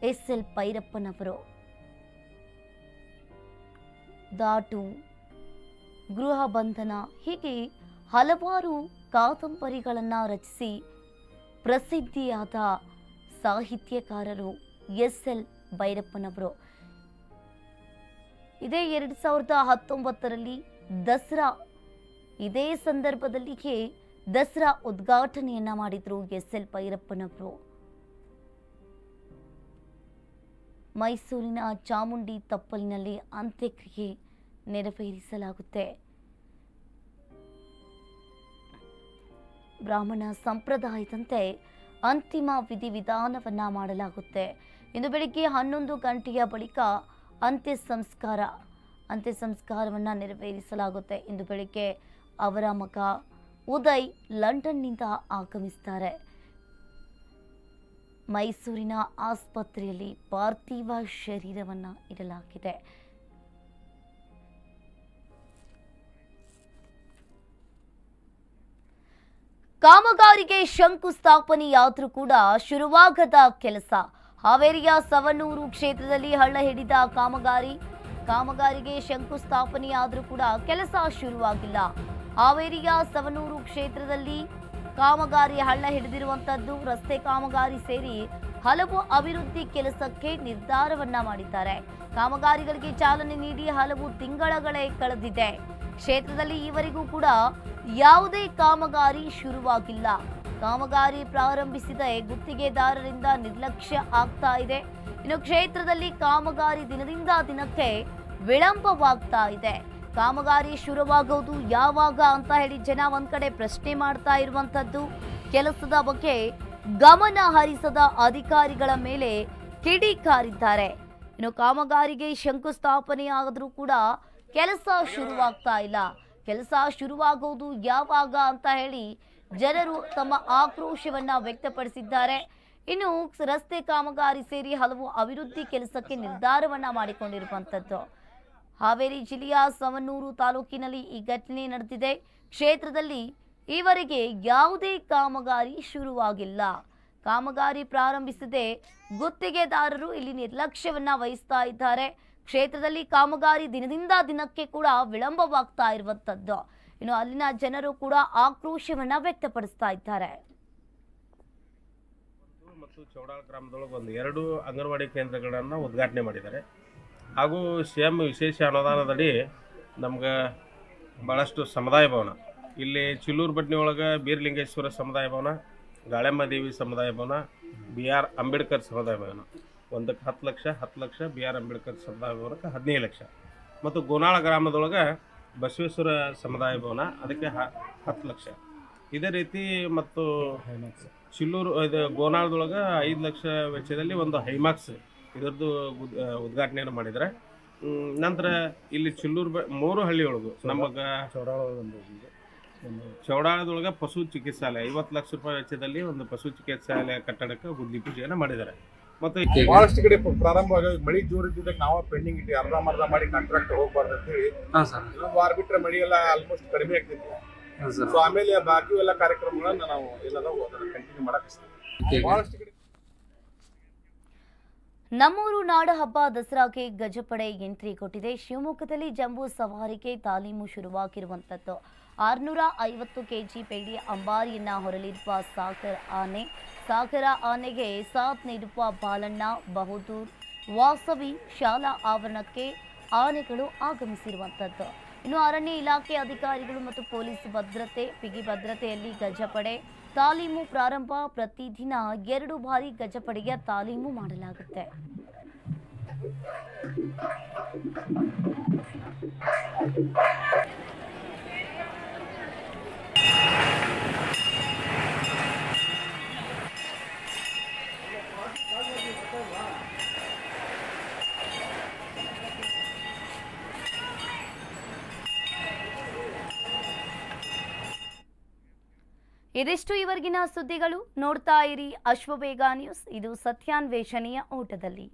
ಎಸ್ ಎಲ್ ಭೈರಪ್ಪನವರು. ದಾಟು, ಗೃಹ ಬಂಧನ, ಹೀಗೆ ಹಲವಾರು ಕಾದಂಬರಿಗಳನ್ನು ರಚಿಸಿ ಪ್ರಸಿದ್ಧಿಯಾದ ಸಾಹಿತ್ಯಕಾರರು ಎಸ್ ಎಲ್ ಭೈರಪ್ಪನವರು. ಇದೇ ಎರಡು ಸಾವಿರದ ಹತ್ತೊಂಬತ್ತರಲ್ಲಿ ದಸರಾ. ಇದೇ ಸಂದರ್ಭದಲ್ಲಿಯೇ ದಸರಾ ಉದ್ಘಾಟನೆಯನ್ನ ಮಾಡಿದ್ರು ಎಸ್ ಎಲ್ ಭೈರಪ್ಪನವರು. ಮೈಸೂರಿನ ಚಾಮುಂಡಿ ತಪ್ಪಲಿನಲ್ಲಿ ಅಂತ್ಯಕ್ರಿಯೆ ನೆರವೇರಿಸಲಾಗುತ್ತೆ. ಬ್ರಾಹ್ಮಣ ಸಂಪ್ರದಾಯದಂತೆ ಅಂತಿಮ ವಿಧಿವಿಧಾನವನ್ನು ಮಾಡಲಾಗುತ್ತೆ. ಇಂದು ಬೆಳಿಗ್ಗೆ ಹನ್ನೊಂದು ಗಂಟೆಯ ಬಳಿಕ ಅಂತ್ಯ ಸಂಸ್ಕಾರ ಅಂತ್ಯ ಸಂಸ್ಕಾರವನ್ನು ನೆರವೇರಿಸಲಾಗುತ್ತೆ. ಇಂದು ಬೆಳಿಗ್ಗೆ ಅವರ ಮಗ ಉದಯ್ ಲಂಡನ್ನಿಂದ ಆಗಮಿಸ್ತಾರೆ. ಮೈಸೂರಿನ ಆಸ್ಪತ್ರೆಯಲ್ಲಿ ಪಾರ್ಥಿವ ಶರೀರವನ್ನು ಇಡಲಾಗಿದೆ. ಕಾಮಗಾರಿಗೆ ಶಂಕುಸ್ಥಾಪನೆಯಾದರೂ ಕೂಡ ಶುರುವಾಗದ ಕೆಲಸ. ಹಾವೇರಿಯ ಸವನೂರು ಕ್ಷೇತ್ರದಲ್ಲಿ ಹಳ್ಳ ಹಿಡಿದ ಕಾಮಗಾರಿ, ಕಾಮಗಾರಿಗೆ ಶಂಕುಸ್ಥಾಪನೆಯಾದರೂ ಕೂಡ ಕೆಲಸ ಶುರುವಾಗಿಲ್ಲ. ಹಾವೇರಿಯ ಸವನೂರು ಕ್ಷೇತ್ರದಲ್ಲಿ ಕಾಮಗಾರಿ ಹಳ್ಳ ಹಿಡಿದಿರುವಂಥದ್ದು ರಸ್ತೆ ಕಾಮಗಾರಿ ಸೇರಿ ಹಲವು ಅಭಿವೃದ್ಧಿ ಕೆಲಸಕ್ಕೆ ನಿರ್ಧಾರವನ್ನ ಮಾಡಿದ್ದಾರೆ. ಕಾಮಗಾರಿಗಳಿಗೆ ಚಾಲನೆ ನೀಡಿ ಹಲವು ತಿಂಗಳಗಳೇ ಕಳೆದಿದೆ. ಕ್ಷೇತ್ರದಲ್ಲಿ ಈವರೆಗೂ ಕೂಡ ಯಾವುದೇ ಕಾಮಗಾರಿ ಶುರುವಾಗಿಲ್ಲ. ಕಾಮಗಾರಿ ಪ್ರಾರಂಭಿಸಿದ ಗುತ್ತಿಗೆದಾರರಿಂದ ನಿರ್ಲಕ್ಷ್ಯ ಆಗ್ತಾ ಇದೆ. ಇನ್ನು ಕ್ಷೇತ್ರದಲ್ಲಿ ಕಾಮಗಾರಿ ದಿನದಿಂದ ದಿನಕ್ಕೆ ವಿಳಂಬವಾಗ್ತಾ ಇದೆ. ಕಾಮಗಾರಿ ಶುರುವಾಗೋದು ಯಾವಾಗ ಅಂತ ಹೇಳಿ ಜನ ಒಂದ್ ಕಡೆ ಪ್ರಶ್ನೆ ಮಾಡ್ತಾ ಇರುವಂತದ್ದು. ಕೆಲಸದ ಬಗ್ಗೆ ಗಮನ ಹರಿಸದ ಅಧಿಕಾರಿಗಳ ಮೇಲೆ ಕಿಡಿಕಾರಿದ್ದಾರೆ. ಇನ್ನು ಕಾಮಗಾರಿಗೆ ಶಂಕುಸ್ಥಾಪನೆ ಆದರೂ ಕೂಡ ಕೆಲಸ ಶುರುವಾಗ್ತಾ ಇಲ್ಲ. ಕೆಲಸ ಶುರುವಾಗೋದು ಯಾವಾಗ ಅಂತ ಹೇಳಿ ಜನರು ತಮ್ಮ ಆಕ್ರೋಶವನ್ನ ವ್ಯಕ್ತಪಡಿಸಿದ್ದಾರೆ. ಇನ್ನು ರಸ್ತೆ ಕಾಮಗಾರಿ ಸೇರಿ ಹಲವು ಅಭಿವೃದ್ಧಿ ಕೆಲಸಕ್ಕೆ ನಿರ್ಧಾರವನ್ನ ಮಾಡಿಕೊಂಡಿರುವಂತದ್ದು. ಹಾವೇರಿ ಜಿಲ್ಲೆಯ ಸವನೂರು ತಾಲೂಕಿನಲ್ಲಿ ಈ ಘಟನೆ ನಡೆದಿದೆ. ಕ್ಷೇತ್ರದಲ್ಲಿ ಈವರೆಗೆ ಯಾವುದೇ ಕಾಮಗಾರಿ ಶುರುವಾಗಿಲ್ಲ. ಕಾಮಗಾರಿ ಪ್ರಾರಂಭಿಸದೆ ಗುತ್ತಿಗೆದಾರರು ಇಲ್ಲಿ ನಿರ್ಲಕ್ಷ್ಯವನ್ನ ವಹಿಸ್ತಾ ಇದ್ದಾರೆ. ಕ್ಷೇತ್ರದಲ್ಲಿ ಕಾಮಗಾರಿ ದಿನದಿಂದ ದಿನಕ್ಕೆ ಕೂಡ ವಿಳಂಬವಾಗ್ತಾ ಇರುವಂತದ್ದು. ಇನ್ನು ಅಲ್ಲಿನ ಜನರು ಕೂಡ ಆಕ್ರೋಶವನ್ನ ವ್ಯಕ್ತಪಡಿಸ್ತಾ ಇದ್ದಾರೆ. ಮತ್ತು ಚೌಡಾಳ ಗ್ರಾಮದೊಳಗೆ ಒಂದು ಎರಡು ಅಂಗನವಾಡಿ ಕೇಂದ್ರಗಳನ್ನು ಉದ್ಘಾಟನೆ ಮಾಡಿದ್ದಾರೆ. ಹಾಗೂ ಸಿ ಎಂ ವಿಶೇಷ ಅನುದಾನದಡಿ ನಮ್ಗೆ ಭಾಳಷ್ಟು ಸಮುದಾಯ ಭವನ. ಇಲ್ಲಿ ಚಿಲ್ಲೂರು ಬಟ್ನಿ ಒಳಗೆ ಬೀರ್ಲಿಂಗೇಶ್ವರ ಸಮುದಾಯ ಭವನ ಗಾಳೆಮ್ಮ ದೇವಿ ಸಮುದಾಯ ಭವನ, ಬಿ ಆರ್ ಅಂಬೇಡ್ಕರ್ ಸಮುದಾಯ ಭವನ. ಒಂದಕ್ಕೆ ಹತ್ತು ಲಕ್ಷ ಹತ್ತು ಲಕ್ಷ, ಬಿ ಆರ್ ಅಂಬೇಡ್ಕರ್ ಸಮುದಾಯ ಭವನಕ್ಕೆ ಹದಿನೈದು ಲಕ್ಷ. ಮತ್ತು ಗೋನಾಳ ಗ್ರಾಮದೊಳಗೆ ಬಸವೇಶ್ವರ ಸಮುದಾಯ ಭವನ, ಅದಕ್ಕೆ ಹ, ಹತ್ತು ಲಕ್ಷ. ಇದೇ ರೀತಿ ಮತ್ತು ಚಿಲ್ಲೂರು, ಇದು ಗೋನಾಳದೊಳಗೆ ಐದು ಲಕ್ಷ ವೆಚ್ಚದಲ್ಲಿ ಒಂದು ಹೈಮಾಕ್ಸ್ ಇದರದ್ದು ಉದ್ಘಾಟನೆಯನ್ನು ಮಾಡಿದರೆ ನಂತರ ಇಲ್ಲಿ ಚಿಲ್ಲೂರು ಮೂರು ಹಳ್ಳಿ ಒಳಗು ನಮಗೆ ಚೌಡಾಳದೊಳಗೆ ಪಶು ಚಿಕಿತ್ಸಾಲಯ, ಐವತ್ತು ಲಕ್ಷ ರೂಪಾಯಿ ವೆಚ್ಚದಲ್ಲಿ ಒಂದು ಪಶು ಚಿಕಿತ್ಸಾಲಯ ಕಟ್ಟಡಕ್ಕೆ ಗುದ್ದಿ ಪೂಜೆಯನ್ನು ಮಾಡಿದ್ದಾರೆ. ಮತ್ತು ಬಹಳಷ್ಟು ಕಡೆ ಪ್ರಾರಂಭ ಆಗಿ ಮಳಿ ಜೋರ್ ಇದ್ದಿದ್ದಕ್ಕೆ ನಾವು ಪೆಂಡಿಂಗ್ ಇಟ್ಟು ಅರ್ಧ ಮರ್ಧ ಮಾಡಿ ಕಾಂಟ್ರಾಕ್ಟ್ ಹೋಗ್ಬಾರ್ದು ಅಂತ ಹೇಳಿ. ಇನ್ನೊಂದು ವಾರ ಬಿಟ್ರೆ ಮಳಿ ಎಲ್ಲ ಆಲ್ಮೋಸ್ಟ್ ಕಡಿಮೆ ಆಗ್ತಿತ್ತು. ಸೊ ಆಮೇಲೆ ಬಾಕಿ ಎಲ್ಲ ಕಾರ್ಯಕ್ರಮಗಳನ್ನ ನಾವು ಎಲ್ಲ ಕಂಟಿನ್ಯೂ ಮಾಡಕ್ ಬಹಳಷ್ಟು ಕಡೆ ನಾಡ ಹಬ್ಬ ದಸರಾಗೆ ಗಜಪಡೆ ಎಂಟ್ರಿ ಕೊಟ್ಟಿದೆ. ಶಿವಮೊಗ್ಗದಲ್ಲಿ ಜಂಬೂ ಸವಾರಿಗೆ ತಾಲೀಮು ಶುರುವಾಗಿರುವಂಥದ್ದು. ಆರುನೂರ ಐವತ್ತು ಕೆಜಿ ಪೇಡಿ ಅಂಬಾರಿಯನ್ನ ಹೊರಲಿರುವ ಸಾಗರ್ ಆನೆ, ಸಾಗರ ಆನೆಗೆ ಸಾಥ್ ನೀಡುವ ಬಾಲಣ್ಣ ಬಹದ್ದೂರ್ ವಾಸವಿ ಶಾಲಾ ಆವರಣಕ್ಕೆ ಆನೆಗಳು ಆಗಮಿಸಿರುವಂಥದ್ದು. ಇನ್ನು ಅರಣ್ಯ ಇಲಾಖೆ ಅಧಿಕಾರಿಗಳು ಮತ್ತು ಪೊಲೀಸ್ ಭದ್ರತೆ, ಬಿಗಿ ಭದ್ರತೆಯಲ್ಲಿ ಗಜಪಡೆ ತಾಲೀಮು ಪ್ರಾರಂಭ ಪ್ರತಿದಿನ ಎರಡು ಬಾರಿ ಗಜಪಡೆಯ ತಾಲೀಮು ಮಾಡಲಾಗುತ್ತೆ. ಇದಿಷ್ಟು ಇವರಿಗಿನ ಸುದ್ದಿಗಳು ನೋಡ್ತಾ ಇರಿ ಅಶ್ವವೇಗ ನ್ಯೂಸ್. ಇದು ಸತ್ಯಾನ್ವೇಷಣೆಯ ಓಟದಲ್ಲಿ.